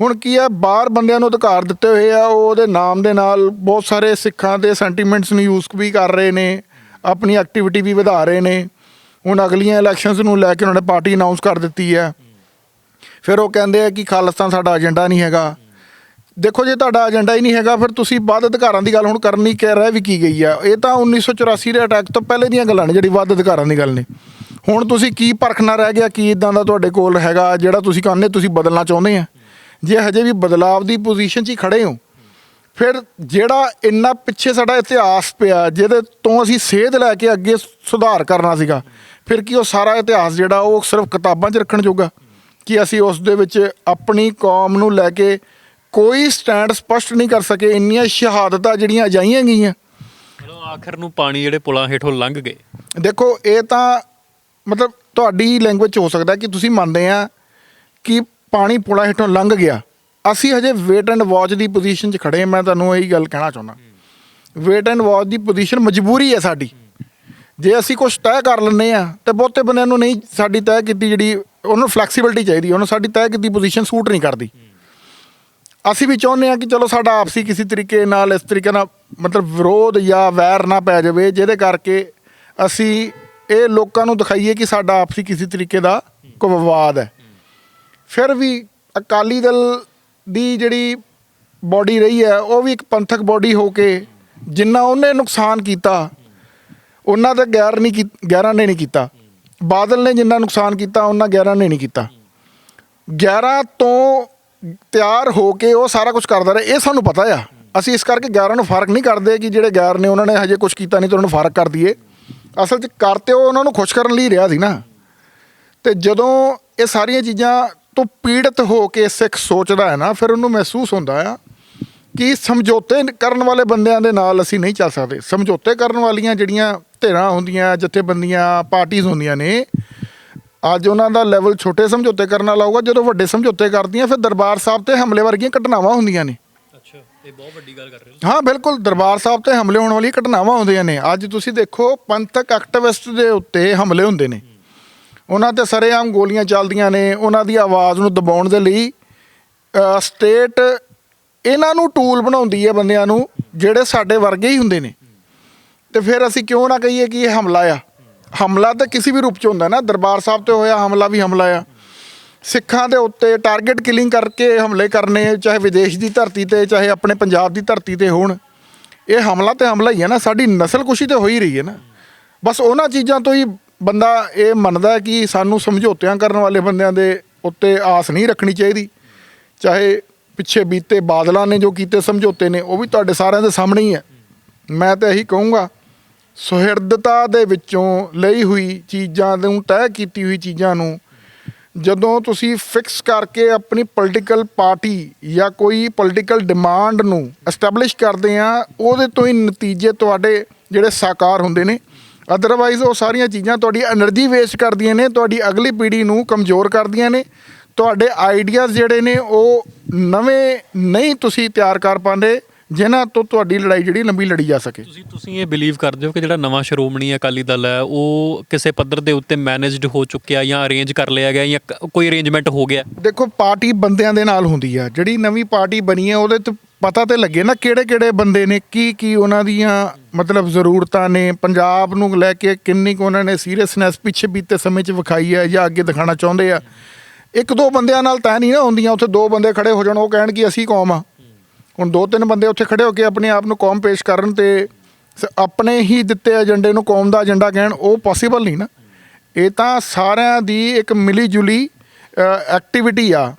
ਹੁਣ ਕੀ ਹੈ ਬਾਹਰ ਬੰਦਿਆਂ ਨੂੰ ਅਧਿਕਾਰ ਦਿੱਤੇ ਹੋਏ ਆ, ਉਹ ਉਹਦੇ ਨਾਮ ਦੇ ਨਾਲ ਬਹੁਤ ਸਾਰੇ ਸਿੱਖਾਂ ਦੇ ਸੈਂਟੀਮੈਂਟਸ ਨੂੰ ਯੂਜ਼ ਵੀ ਕਰ ਰਹੇ ਨੇ, ਆਪਣੀ ਐਕਟੀਵਿਟੀ ਵੀ ਵਧਾ ਰਹੇ ਨੇ। ਹੁਣ ਅਗਲੀਆਂ ਇਲੈਕਸ਼ਨਸ ਨੂੰ ਲੈ ਕੇ ਉਹਨਾਂ ਨੇ ਪਾਰਟੀ ਅਨਾਉਂਸ ਕਰ ਦਿੱਤੀ ਹੈ ਫਿਰ ਉਹ ਕਹਿੰਦੇ ਆ ਕਿ ਖਾਲਿਸਤਾਨ ਸਾਡਾ ਏਜੰਡਾ ਨਹੀਂ ਹੈਗਾ। ਦੇਖੋ, ਜੇ ਤੁਹਾਡਾ ਏਜੰਡਾ ਹੀ ਨਹੀਂ ਹੈਗਾ, ਫਿਰ ਤੁਸੀਂ ਵੱਧ ਅਧਿਕਾਰਾਂ ਦੀ ਗੱਲ ਹੁਣ ਕਰਨੀ ਕਹਿ ਰਹਿ ਵੀ ਕੀ ਗਈ ਆ। ਇਹ ਤਾਂ 1984 ਦੇ ਅਟੈਕ ਤੋਂ ਪਹਿਲੇ ਦੀਆਂ ਗੱਲਾਂ ਨੇ, ਜਿਹੜੀ ਵੱਧ ਅਧਿਕਾਰਾਂ ਦੀ ਗੱਲ ਨੇ। ਹੁਣ ਤੁਸੀਂ ਕੀ ਪਰਖਣਾ ਰਹਿ ਗਿਆ ਕੀ ਇਦਾਂ ਦਾ ਤੁਹਾਡੇ ਕੋਲ ਹੈਗਾ ਜਿਹੜਾ ਤੁਸੀਂ ਕਹਿੰਦੇ ਤੁਸੀਂ ਬਦਲਣਾ ਚਾਹੁੰਦੇ ਆ? ਜੇ ਹਜੇ ਵੀ ਬਦਲਾਵ ਦੀ ਪੋਜੀਸ਼ਨ 'ਚ ਹੀ ਖੜੇ ਹੋ ਫਿਰ ਜਿਹੜਾ ਇੰਨਾ ਪਿੱਛੇ ਸਾਡਾ ਇਤਿਹਾਸ ਪਿਆ ਜਿਹਦੇ ਤੋਂ ਅਸੀਂ ਸੇਧ ਲੈ ਕੇ ਅੱਗੇ ਸੁਧਾਰ ਕਰਨਾ ਸੀਗਾ ਫਿਰ ਕੀ ਉਹ ਸਾਰਾ ਇਤਿਹਾਸ ਜਿਹੜਾ ਉਹ ਸਿਰਫ ਕਿਤਾਬਾਂ 'ਚ ਰੱਖਣ ਜੋਗਾ? ਕਿ ਅਸੀਂ ਉਸ ਦੇ ਵਿੱਚ ਆਪਣੀ ਕੌਮ ਨੂੰ ਲੈ ਕੇ ਕੋਈ ਸਟੈਂਡ ਸਪਸ਼ਟ ਨਹੀਂ ਕਰ ਸਕੇ ਇੰਨੀਆਂ ਸ਼ਹਾਦਤਾਂ ਜਿਹੜੀਆਂ ਅਜਾਈਆਂ ਗਈਆਂ। ਆਖਰ ਨੂੰ ਪਾਣੀ ਜਿਹੜੇ ਪੁਲਾਂ ਹੇਠੋਂ ਲੰਘ ਗਏ। ਦੇਖੋ ਇਹ ਤਾਂ ਮਤਲਬ ਤੁਹਾਡੀ ਲੈਂਗੁਏਜ 'ਚ ਹੋ ਸਕਦਾ ਕਿ ਤੁਸੀਂ ਮੰਨਦੇ ਆ ਕਿ ਪਾਣੀ ਪੁਲਾਂ ਹੇਠੋਂ ਲੰਘ ਗਿਆ। ਅਸੀਂ ਹਜੇ ਵੇਟ ਐਂਡ ਵਾਚ ਦੀ ਪੋਜੀਸ਼ਨ 'ਚ ਖੜੇ ਮੈਂ ਤੁਹਾਨੂੰ ਇਹੀ ਗੱਲ ਕਹਿਣਾ ਚਾਹੁੰਦਾ। ਵੇਟ ਐਂਡ ਵਾਚ ਦੀ ਪੋਜੀਸ਼ਨ ਮਜਬੂਰੀ ਹੈ ਸਾਡੀ। ਜੇ ਅਸੀਂ ਕੁਝ ਤੈਅ ਕਰ ਲੈਂਦੇ ਆ, ਤੇ ਬਹੁਤੇ ਬੰਦਿਆਂ ਨੂੰ ਨਹੀਂ ਸਾਡੀ ਤੈਅ ਕੀਤੀ ਜਿਹੜੀ ਉਹਨੂੰ ਫਲੈਕਸੀਬਿਲਟੀ ਚਾਹੀਦੀ, ਉਹਨੂੰ ਸਾਡੀ ਤੈਅ ਕੀਤੀ ਪੋਜੀਸ਼ਨ ਸੂਟ ਨਹੀਂ ਕਰਦੀ। ਅਸੀਂ ਵੀ ਚਾਹੁੰਦੇ ਆ ਕਿ ਚਲੋ ਸਾਡਾ ਆਪਸੀ ਕਿਸੇ ਤਰੀਕੇ ਨਾਲ, ਇਸ ਤਰੀਕੇ ਨਾਲ ਮਤਲਬ ਵਿਰੋਧ ਜਾਂ ਵੈਰ ਨਾ ਪੈ ਜਾਵੇ, ਜਿਹਦੇ ਕਰਕੇ ਅਸੀਂ ਇਹ ਲੋਕਾਂ ਨੂੰ ਦਿਖਾਈਏ ਕਿ ਸਾਡਾ ਆਪਸੀ ਕਿਸੇ ਤਰੀਕੇ ਦਾ ਕੋਈ ਵਿਵਾਦ ਹੈ। ਫਿਰ ਵੀ ਅਕਾਲੀ ਦਲ ਦੀ ਜਿਹੜੀ ਬਾਡੀ ਰਹੀ ਹੈ, ਉਹ ਵੀ ਇੱਕ ਪੰਥਕ ਬਾਡੀ ਹੋ ਕੇ ਜਿੰਨਾ ਉਹਨੇ ਨੁਕਸਾਨ ਕੀਤਾ, ਉਹਨਾਂ ਦਾ ਗੈਰ ਨਹੀਂ ਕੀ- ਗੈਰਾਂ ਨੇ ਨਹੀਂ ਕੀਤਾ। ਬਾਦਲ ਨੇ ਜਿੰਨਾ ਨੁਕਸਾਨ ਕੀਤਾ, ਉਹਨਾਂ ਗੈਰਾਂ ਨੇ ਨਹੀਂ ਕੀਤਾ। 11 ਤੋਂ ਤਿਆਰ ਹੋ ਕੇ ਉਹ ਸਾਰਾ ਕੁਝ ਕਰਦਾ ਰਿਹਾ, ਇਹ ਸਾਨੂੰ ਪਤਾ ਆ। ਅਸੀਂ ਇਸ ਕਰਕੇ 11 ਨੂੰ ਫ਼ਰਕ ਨਹੀਂ ਕਰਦੇ ਕਿ ਜਿਹੜੇ ਗੈਰ ਨੇ, ਉਹਨਾਂ ਨੇ ਹਜੇ ਕੁਝ ਕੀਤਾ ਨਹੀਂ ਤਾਂ ਉਹਨਾਂ ਨੂੰ ਫ਼ਰਕ ਕਰ ਦਈਏ। ਅਸਲ 'ਚ ਕਰਤੇ ਉਹ ਉਹਨਾਂ ਨੂੰ ਖੁਸ਼ ਕਰਨ ਲਈ ਰਿਹਾ ਸੀ ਨਾ। ਤੇ ਜਦੋਂ ਇਹ ਸਾਰੀਆਂ ਚੀਜ਼ਾਂ ਤੋਂ ਪੀੜਤ ਹੋ ਕੇ ਸਿੱਖ ਸੋਚਦਾ ਹੈ ਨਾ, ਫਿਰ ਉਹਨੂੰ ਮਹਿਸੂਸ ਹੁੰਦਾ ਆ ਕਿ ਸਮਝੌਤੇ ਕਰਨ ਵਾਲੇ ਬੰਦਿਆਂ ਦੇ ਨਾਲ ਅਸੀਂ ਨਹੀਂ ਚੱਲ ਸਕਦੇ। ਸਮਝੌਤੇ ਕਰਨ ਵਾਲੀਆਂ ਜਿਹੜੀਆਂ ਧਿਰਾਂ ਹੁੰਦੀਆਂ, ਜਥੇਬੰਦੀਆਂ ਪਾਰਟੀਆਂ ਹੁੰਦੀਆਂ ਨੇ, ਅੱਜ ਉਹਨਾਂ ਦਾ ਲੈਵਲ ਛੋਟੇ ਸਮਝੌਤੇ ਕਰਨ ਵਾਲਾ ਹੋਊਗਾ, ਜਦੋਂ ਵੱਡੇ ਸਮਝੌਤੇ ਕਰਦੀਆਂ, ਫਿਰ ਦਰਬਾਰ ਸਾਹਿਬ ਤੇ ਹਮਲੇ ਵਰਗੀਆਂ ਘਟਨਾਵਾਂ ਹੁੰਦੀਆਂ ਨੇ। ਇਹ ਬਹੁਤ ਵੱਡੀ ਗੱਲ ਕਰ ਰਹੇ ਹੋ। ਹਾਂ, ਬਿਲਕੁਲ। ਦਰਬਾਰ ਸਾਹਿਬ ਤੇ ਹਮਲੇ ਹੋਣ ਵਾਲੀਆਂ ਘਟਨਾਵਾਂ ਹੁੰਦੀਆਂ ਨੇ। ਅੱਜ ਤੁਸੀਂ ਦੇਖੋ, ਪੰਥਕ ਐਕਟਿਵਿਸਟ ਦੇ ਉੱਤੇ ਹਮਲੇ ਹੁੰਦੇ ਨੇ। ਉਹਨਾਂ ਤੇ ਸਰੇਆਮ ਗੋਲੀਆਂ ਚੱਲਦੀਆਂ ਨੇ। ਉਹਨਾਂ ਦੀ ਆਵਾਜ਼ ਨੂੰ ਦਬਾਉਣ ਦੇ ਲਈ ਸਟੇਟ ਇਹਨਾਂ ਨੂੰ ਟੂਲ ਬਣਾਉਂਦੀ ਹੈ ਬੰਦਿਆਂ ਨੂੰ, ਜਿਹੜੇ ਸਾਡੇ ਵਰਗੇ ਹੀ ਹੁੰਦੇ ਨੇ। ਤੇ ਫਿਰ ਅਸੀਂ ਕਿਉਂ ਨਾ ਕਹੀਏ ਕਿ ਇਹ ਹਮਲਾ ਆ? ਹਮਲਾ ਤਾਂ ਕਿਸੇ ਵੀ ਰੂਪ ਚ ਹੁੰਦਾ ਨਾ। ਦਰਬਾਰ ਸਾਹਿਬ ਤੇ ਹੋਇਆ, ਹਮਲਾ ਵੀ ਹਮਲਾ ਆ। ਸਿੱਖਾਂ ਦੇ ਉੱਤੇ ਟਾਰਗੇਟ ਕਿਲਿੰਗ ਕਰਕੇ ਹਮਲੇ ਕਰਨੇ, ਚਾਹੇ ਵਿਦੇਸ਼ ਦੀ ਧਰਤੀ ਤੇ, ਚਾਹੇ ਆਪਣੇ ਪੰਜਾਬ ਦੀ ਧਰਤੀ ਤੇ ਹੋਣ, ਇਹ ਹਮਲਾ ਤੇ ਹਮਲਾ ਹੀ ਹੈ ਨਾ, ਸਾਡੀ ਨਸਲਕੁਸ਼ੀ ਤੇ ਹੋ ਹੀ ਰਹੀ ਹੈ ਨਾ। ਬਸ ਉਹਨਾਂ ਚੀਜ਼ਾਂ ਤੋਂ ਹੀ ਬੰਦਾ ਇਹ ਮੰਨਦਾ ਕਿ ਸਾਨੂੰ ਸਮਝੌਤਿਆਂ ਕਰਨ ਵਾਲੇ ਬੰਦਿਆਂ ਦੇ ਉੱਤੇ ਆਸ ਨਹੀਂ ਰੱਖਣੀ ਚਾਹੀਦੀ। ਚਾਹੇ ਪਿੱਛੇ ਬੀਤੇ ਬਾਦਲਾਂ ਨੇ ਜੋ ਕੀਤੇ ਸਮਝੌਤੇ ਨੇ, ਉਹ ਵੀ ਤੁਹਾਡੇ ਸਾਰਿਆਂ ਦੇ ਸਾਹਮਣੇ ਹੀ ਹੈ। ਮੈਂ ਤਾਂ ਇਹੀ ਕਹੂੰਗਾ, ਸੁਹਿਰਦਤਾ ਦੇ ਵਿੱਚੋਂ ਲਈ ਹੋਈ ਚੀਜ਼ਾਂ ਨੂੰ ਤੈਅ ਕੀਤੀ ਹੋਈ ਚੀਜ਼ਾਂ ਨੂੰ ਜਦੋਂ ਤੁਸੀਂ ਫਿਕਸ ਕਰਕੇ ਆਪਣੀ ਪੋਲੀਟੀਕਲ ਪਾਰਟੀ ਜਾਂ ਕੋਈ ਪੋਲੀਟੀਕਲ ਡਿਮਾਂਡ ਨੂੰ ਐਸਟੈਬਲਿਸ਼ ਕਰਦੇ ਆ, ਉਹਦੇ ਤੋਂ ਹੀ ਨਤੀਜੇ ਤੁਹਾਡੇ ਜਿਹੜੇ ਸਾਕਾਰ ਹੁੰਦੇ ਨੇ। ਅਦਰਵਾਈਜ਼ ਉਹ ਸਾਰੀਆਂ ਚੀਜ਼ਾਂ ਤੁਹਾਡੀ એનર્ਜੀ ਵੇਸਟ ਕਰਦੀਆਂ ਨੇ, ਤੁਹਾਡੀ ਅਗਲੀ ਪੀੜ੍ਹੀ ਨੂੰ ਕਮਜ਼ੋਰ ਕਰਦੀਆਂ ਨੇ। ਤੁਹਾਡੇ ਆਈਡੀਆਜ਼ ਜਿਹੜੇ ਨੇ ਉਹ ਨਵੇਂ ਨਹੀਂ ਤੁਸੀਂ ਤਿਆਰ ਕਰ ਪਾਉਂਦੇ। ਜਿਨ੍ਹਾਂ ਤੋਂ ਤੁਹਾਡੀ ਲੜਾਈ ਜਿਹੜੀ ਲੰਬੀ ਲੜੀ ਜਾ ਸਕੇ। ਤੁਸੀਂ ਤੁਸੀਂ ਇਹ ਬਿਲੀਵ ਕਰਦੇ ਹੋ ਕਿ ਜਿਹੜਾ ਨਵਾਂ ਸ਼੍ਰੋਮਣੀ ਅਕਾਲੀ ਦਲ ਹੈ ਉਹ ਕਿਸੇ ਪੱਧਰ ਦੇ ਉੱਤੇ ਮੈਨੇਜਡ ਹੋ ਚੁੱਕਿਆ ਜਾਂ ਅਰੇਂਜ ਕਰ ਲਿਆ ਗਿਆ ਜਾਂ ਕ- ਕੋਈ ਅਰੇਂਜਮੈਂਟ ਹੋ ਗਿਆ? ਦੇਖੋ ਪਾਰਟੀ ਬੰਦਿਆਂ ਦੇ ਨਾਲ ਹੁੰਦੀ ਆ। ਜਿਹੜੀ ਨਵੀਂ ਪਾਰਟੀ ਬਣੀ ਹੈ ਉਹਦੇ ਤੇ ਪਤਾ ਤੇ ਲੱਗੇ ਨਾ ਕਿਹੜੇ ਕਿਹੜੇ ਬੰਦੇ ਨੇ ਕੀ ਕੀ ਉਹਨਾਂ ਦੀਆਂ ਮਤਲਬ ਜ਼ਰੂਰਤਾਂ ਨੇ। ਪੰਜਾਬ ਨੂੰ ਲੈ ਕੇ ਕਿੰਨੀ ਕੁ ਉਹਨਾਂ ਨੇ ਸੀਰੀਅਸਨੈਸ ਪਿੱਛੇ ਬੀਤੇ ਸਮੇਂ 'ਚ ਵਿਖਾਈ ਹੈ ਜਾਂ ਅੱਗੇ ਦਿਖਾਣਾ ਚਾਹੁੰਦੇ ਆ। ਇੱਕ ਦੋ ਬੰਦਿਆਂ ਨਾਲ ਤਾਂ ਨਹੀਂ ਨਾ ਹੁੰਦੀਆਂ ਉੱਥੇ ਦੋ ਬੰਦੇ ਖੜੇ ਹੋ ਜਾਣ ਉਹ ਕਹਿਣ ਕਿ ਅਸੀਂ ਕੌਮ ਆ। ਹੁਣ ਦੋ ਤਿੰਨ ਬੰਦੇ ਉੱਥੇ ਖੜੇ ਹੋ ਕੇ ਆਪਣੇ ਆਪ ਨੂੰ ਕੌਮ ਪੇਸ਼ ਕਰਨ ਤੇ ਸ- ਆਪਣੇ ਹੀ ਦਿੱਤੇ ਏਜੰਡੇ ਨੂੰ ਕੌਮ ਦਾ ਏਜੰਡਾ ਕਹਿਣ, ਉਹ ਪੋਸੀਬਲ ਨਹੀਂ ਨਾ। ਇਹ ਤਾਂ ਸਾਰਿਆਂ ਦੀ ਇੱਕ ਮਿਲੀ ਜੁਲੀ ਐਕਟੀਵਿਟੀ ਆ।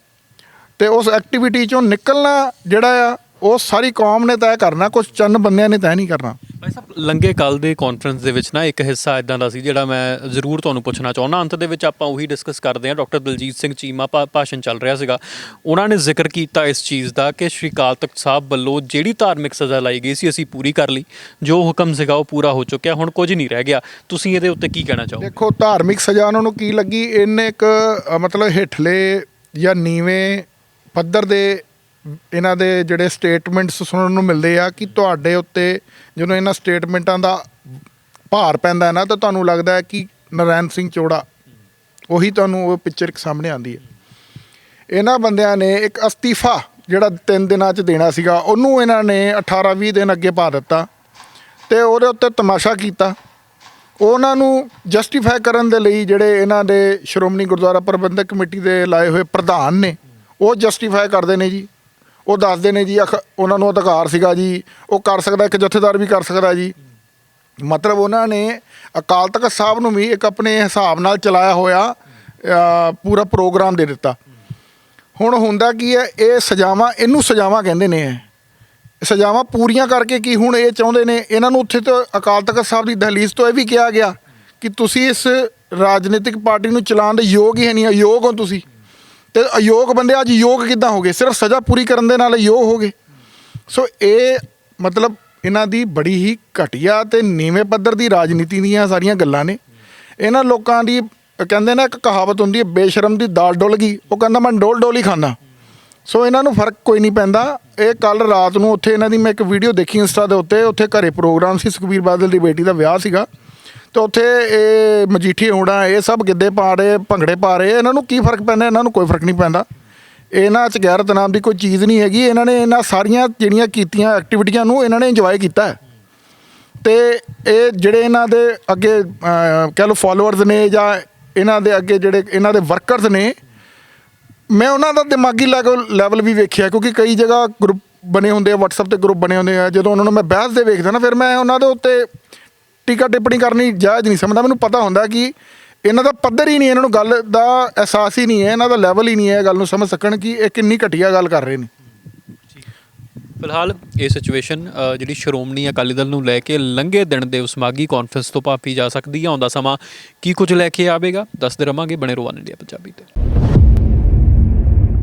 ਤੇ ਉਸ ਐਕਟੀਵਿਟੀ ਚੋਂ ਨਿਕਲਣਾ ਜਿਹੜਾ ਆ, ਉਹ ਸਾਰੀ ਕੌਮ ਨੇ ਤੈਅ ਕਰਨਾ ਕੁਝ ਚੰਨ ਬੰਦਿਆਂ ਨੇ ਤੈਅ ਨਹੀਂ ਕਰਨਾ। ਭਾਈ ਸਾਹਿਬ ਲੰਗੇ ਕੱਲ ਦੇ ਕਾਨਫਰੰਸ ਦੇ ਵਿੱਚ ਨਾ ਇੱਕ ਹਿੱਸਾ ਇਦਾਂ ਦਾ ਸੀ ਜਿਹੜਾ ਮੈਂ ਜ਼ਰੂਰ ਤੁਹਾਨੂੰ ਪੁੱਛਣਾ ਚਾਹੁੰਦਾ। ਅੰਤ ਦੇ ਵਿੱਚ ਆਪਾਂ ਉਹੀ ਡਿਸਕਸ ਕਰਦੇ ਹਾਂ। ਡਾਕਟਰ ਦਲਜੀਤ ਸਿੰਘ ਚੀਮਾ ਭਾ- ਭਾਸ਼ਣ ਚੱਲ ਰਿਹਾ ਸੀਗਾ। ਉਹਨਾਂ ਨੇ ਜ਼ਿਕਰ ਕੀਤਾ ਇਸ ਚੀਜ਼ ਦਾ ਕਿ ਸ਼੍ਰੀ ਅਕਾਲ ਤਖਤ ਸਾਹਿਬ ਵੱਲੋਂ ਜਿਹੜੀ ਧਾਰਮਿਕ ਸਜ਼ਾ ਲਾਈ ਗਈ ਸੀ, ਅਸੀਂ ਪੂਰੀ ਕਰ ਲਈ। ਜੋ ਹੁਕਮ ਸੀਗਾ, ਉਹ ਪੂਰਾ ਹੋ ਚੁੱਕਿਆ। ਹੁਣ ਕੁਝ ਨਹੀਂ ਰਹਿ ਗਿਆ। ਤੁਸੀਂ ਇਹਦੇ ਉੱਤੇ ਕੀ ਕਹਿਣਾ ਚਾਹੋਗੇ? ਦੇਖੋ, ਧਾਰਮਿਕ ਸਜ਼ਾ ਉਹਨਾਂ ਨੂੰ ਕੀ ਲੱਗੀ? ਇਹਨੇ ਇੱਕ ਮਤਲਬ ਹੇਠਲੇ ਜਾਂ ਨੀਵੇਂ ਪੱਧਰ ਦੇ ਇਹਨਾਂ ਦੇ ਜਿਹੜੇ ਸਟੇਟਮੈਂਟਸ ਸੁਣਨ ਨੂੰ ਮਿਲਦੇ ਆ ਕਿ ਤੁਹਾਡੇ ਉੱਤੇ ਜਦੋਂ ਇਹਨਾਂ ਸਟੇਟਮੈਂਟਾਂ ਦਾ ਭਾਰ ਪੈਂਦਾ ਨਾ, ਤਾਂ ਤੁਹਾਨੂੰ ਲੱਗਦਾ ਹੈ ਕਿ ਨਰੈਣ ਸਿੰਘ ਚੋੜਾ, ਉਹੀ ਤੁਹਾਨੂੰ ਉਹ ਪਿਕਚਰ ਸਾਹਮਣੇ ਆਉਂਦੀ ਹੈ। ਇਹਨਾਂ ਬੰਦਿਆਂ ਨੇ ਇੱਕ ਅਸਤੀਫਾ ਜਿਹੜਾ 3 ਦਿਨਾਂ 'ਚ ਦੇਣਾ ਸੀਗਾ, ਉਹਨੂੰ ਇਹਨਾਂ ਨੇ 18 20 ਦਿਨ ਅੱਗੇ ਪਾ ਦਿੱਤਾ ਤੇ ਉਹਦੇ ਉੱਤੇ ਤਮਾਸ਼ਾ ਕੀਤਾ। ਉਹਨਾਂ ਨੂੰ ਜਸਟੀਫਾਈ ਕਰਨ ਦੇ ਲਈ ਜਿਹੜੇ ਇਹਨਾਂ ਦੇ ਸ਼੍ਰੋਮਣੀ ਗੁਰਦੁਆਰਾ ਪ੍ਰਬੰਧਕ ਕਮੇਟੀ ਦੇ ਲਾਏ ਹੋਏ ਪ੍ਰਧਾਨ ਨੇ, ਉਹ ਜਸਟੀਫਾਈ ਕਰਦੇ ਨੇ ਜੀ। ਉਹ ਦੱਸਦੇ ਨੇ ਜੀ, ਅਖ- ਉਹਨਾਂ ਨੂੰ ਅਧਿਕਾਰ ਸੀਗਾ ਜੀ, ਉਹ ਕਰ ਸਕਦਾ, ਇੱਕ ਜਥੇਦਾਰ ਵੀ ਕਰ ਸਕਦਾ ਜੀ। ਮਤਲਬ ਉਹਨਾਂ ਨੇ ਅਕਾਲ ਤਖਤ ਸਾਹਿਬ ਨੂੰ ਵੀ ਇੱਕ ਆਪਣੇ ਹਿਸਾਬ ਨਾਲ ਚਲਾਇਆ ਹੋਇਆ ਪੂਰਾ ਪ੍ਰੋਗਰਾਮ ਦੇ ਦਿੱਤਾ। ਹੁਣ ਹੁੰਦਾ ਕੀ ਹੈ, ਇਹ ਸਜ਼ਾਵਾਂ ਇਹਨੂੰ ਸਜ਼ਾਵਾਂ ਕਹਿੰਦੇ ਨੇ ਸਜ਼ਾਵਾਂ ਪੂਰੀਆਂ ਕਰਕੇ ਕੀ ਹੁਣ ਇਹ ਚਾਹੁੰਦੇ ਨੇ, ਇਹਨਾਂ ਨੂੰ ਉੱਥੇ ਤੋਂ ਅਕਾਲ ਤਖਤ ਸਾਹਿਬ ਦੀ ਦਹਲੀਜ਼ ਤੋਂ ਇਹ ਵੀ ਕਿਹਾ ਗਿਆ ਕਿ ਤੁਸੀਂ ਇਸ ਰਾਜਨੀਤਿਕ ਪਾਰਟੀ ਨੂੰ ਚਲਾਉਣ ਦੇ ਯੋਗ ਹੀ ਨਹੀਂ ਯੋਗ ਹੋ ਤੁਸੀਂ। ਤੇ ਅਯੋਗ ਬੰਦੇ ਅੱਜ ਯੋਗ ਕਿੱਦਾਂ ਹੋ ਗਏ ਸਿਰਫ ਸਜ਼ਾ ਪੂਰੀ ਕਰਨ ਦੇ ਨਾਲ ਯੋਗ ਹੋ ਗਏ ਸੋ ਇਹ ਮਤਲਬ ਇਹਨਾਂ ਦੀ ਬੜੀ ਹੀ ਘਟੀਆ ਤੇ ਨੀਵੇਂ ਪੱਧਰ ਦੀ ਰਾਜਨੀਤੀ ਦੀਆਂ ਸਾਰੀਆਂ ਗੱਲਾਂ ਨੇ। ਇਹਨਾਂ ਲੋਕਾਂ ਦੀ ਕਹਿੰਦੇ ਨਾ ਇੱਕ ਕਹਾਵਤ ਹੁੰਦੀ ਹੈ, ਬੇਸ਼ਰਮ ਦੀ ਦਾਲ ਡੁੱਲ ਗਈ ਉਹ ਕਹਿੰਦਾ, ਮੈਂ ਡੋਲ ਡੋਲ ਹੀ ਖਾਂਦਾ। ਸੋ ਇਹਨਾਂ ਨੂੰ ਫ਼ਰਕ ਕੋਈ ਨਹੀਂ ਪੈਂਦਾ। ਇਹ ਕੱਲ ਰਾਤ ਨੂੰ ਉੱਥੇ ਇਹਨਾਂ ਦੀ ਮੈਂ ਇੱਕ ਵੀਡੀਓ ਦੇਖੀ ਇੰਸਟਾ ਦੇ ਉੱਤੇ। ਉੱਥੇ ਘਰੇ ਪ੍ਰੋਗਰਾਮ ਸੀ, ਸੁਖਬੀਰ ਬਾਦਲ ਦੀ ਬੇਟੀ ਦਾ ਵਿਆਹ ਸੀਗਾ। ਤੇ ਉੱਥੇ ਇਹ ਮਜੀਠੀ ਹੋਣਾ ਇਹ ਸਭ ਗਿੱਧੇ ਪਾ ਰਹੇ ਭੰਗੜੇ ਪਾ ਰਹੇ ਇਹਨਾਂ ਨੂੰ ਕੀ ਫ਼ਰਕ ਪੈਂਦਾ? ਇਹਨਾਂ ਨੂੰ ਕੋਈ ਫ਼ਰਕ ਨਹੀਂ ਪੈਂਦਾ। ਇਹਨਾਂ 'ਚ ਗੈਰਤ ਨਾਮ ਦੀ ਕੋਈ ਚੀਜ਼ ਨਹੀਂ ਹੈਗੀ। ਇਹਨਾਂ ਨੇ ਇਹਨਾਂ ਸਾਰੀਆਂ ਜਿਹੜੀਆਂ ਕੀਤੀਆਂ ਐਕਟੀਵਿਟੀਆਂ ਨੂੰ ਇਹਨਾਂ ਨੇ ਇੰਜੋਏ ਕੀਤਾ ਹੈ। ਤੇ ਇਹ ਜਿਹੜੇ ਇਹਨਾਂ ਦੇ ਅੱਗੇ ਅਹ, ਕਹਿ ਲਓ ਫਾਲੋਅਰਸ ਨੇ ਜਾਂ ਇਹਨਾਂ ਦੇ ਅੱਗੇ ਜਿਹੜੇ ਇਹਨਾਂ ਦੇ ਵਰਕਰਸ ਨੇ ਮੈਂ ਉਹਨਾਂ ਦਾ ਦਿਮਾਗੀ ਲੈਵਲ ਲੈਵਲ ਵੀ ਵੇਖਿਆ। ਕਿਉਂਕਿ ਕਈ ਜਗ੍ਹਾ ਗਰੁੱਪ ਬਣੇ ਹੁੰਦੇ ਆ WhatsApp ਤੇ ਗਰੁੱਪ ਬਣੇ ਹੁੰਦੇ ਆ। ਜਦੋਂ ਉਹਨਾਂ ਨੂੰ ਮੈਂ ਬਹਿਸ ਦੇ ਵੇਖਦਾ ਨਾ ਫਿਰ ਮੈਂ ਉਹਨਾਂ ਦੇ ਉੱਤੇ ਟੀਕਾ ਟਿੱਪਣੀ ਕਰਨੀ ਜਾਇਜ਼ ਨਹੀਂ ਸਮਝਦਾ। ਮੈਨੂੰ ਪਤਾ ਹੁੰਦਾ ਕਿ ਇਹਨਾਂ ਦਾ ਪੱਧਰ ਹੀ ਨਹੀਂ ਇਹਨਾਂ ਨੂੰ ਗੱਲ ਦਾ ਅਹਿਸਾਸ ਹੀ ਨਹੀਂ ਹੈ, ਇਹਨਾਂ ਦਾ ਲੈਵਲ ਹੀ ਨਹੀਂ ਹੈ ਗੱਲ ਨੂੰ ਸਮਝ ਸਕਣ ਕਿ ਇਹ ਕਿੰਨੀ ਘਟੀਆ ਗੱਲ ਕਰ ਰਹੇ ਨੇ। ਫਿਲਹਾਲ ਇਹ ਸਿਚੁਏਸ਼ਨ ਜਿਹੜੀ ਸ਼੍ਰੋਮਣੀ ਅਕਾਲੀ ਦਲ ਨੂੰ ਲੈ ਕੇ ਲੰਘੇ ਦਿਨ ਦੇ ਉਸ ਮਾਗੀ ਕਾਨਫਰੰਸ ਤੋਂ ਭਾਪੀ ਜਾ ਸਕਦੀ ਹੈ? ਆਉਂਦਾ ਸਮਾਂ ਕੀ ਕੁਝ ਲੈ ਕੇ ਆਵੇਗਾ? ਦੱਸਦੇ ਰਵਾਂਗੇ ਬਣੇ ਰਵਾਨ ਇੰਡੀਆ ਪੰਜਾਬੀ ਤੇ।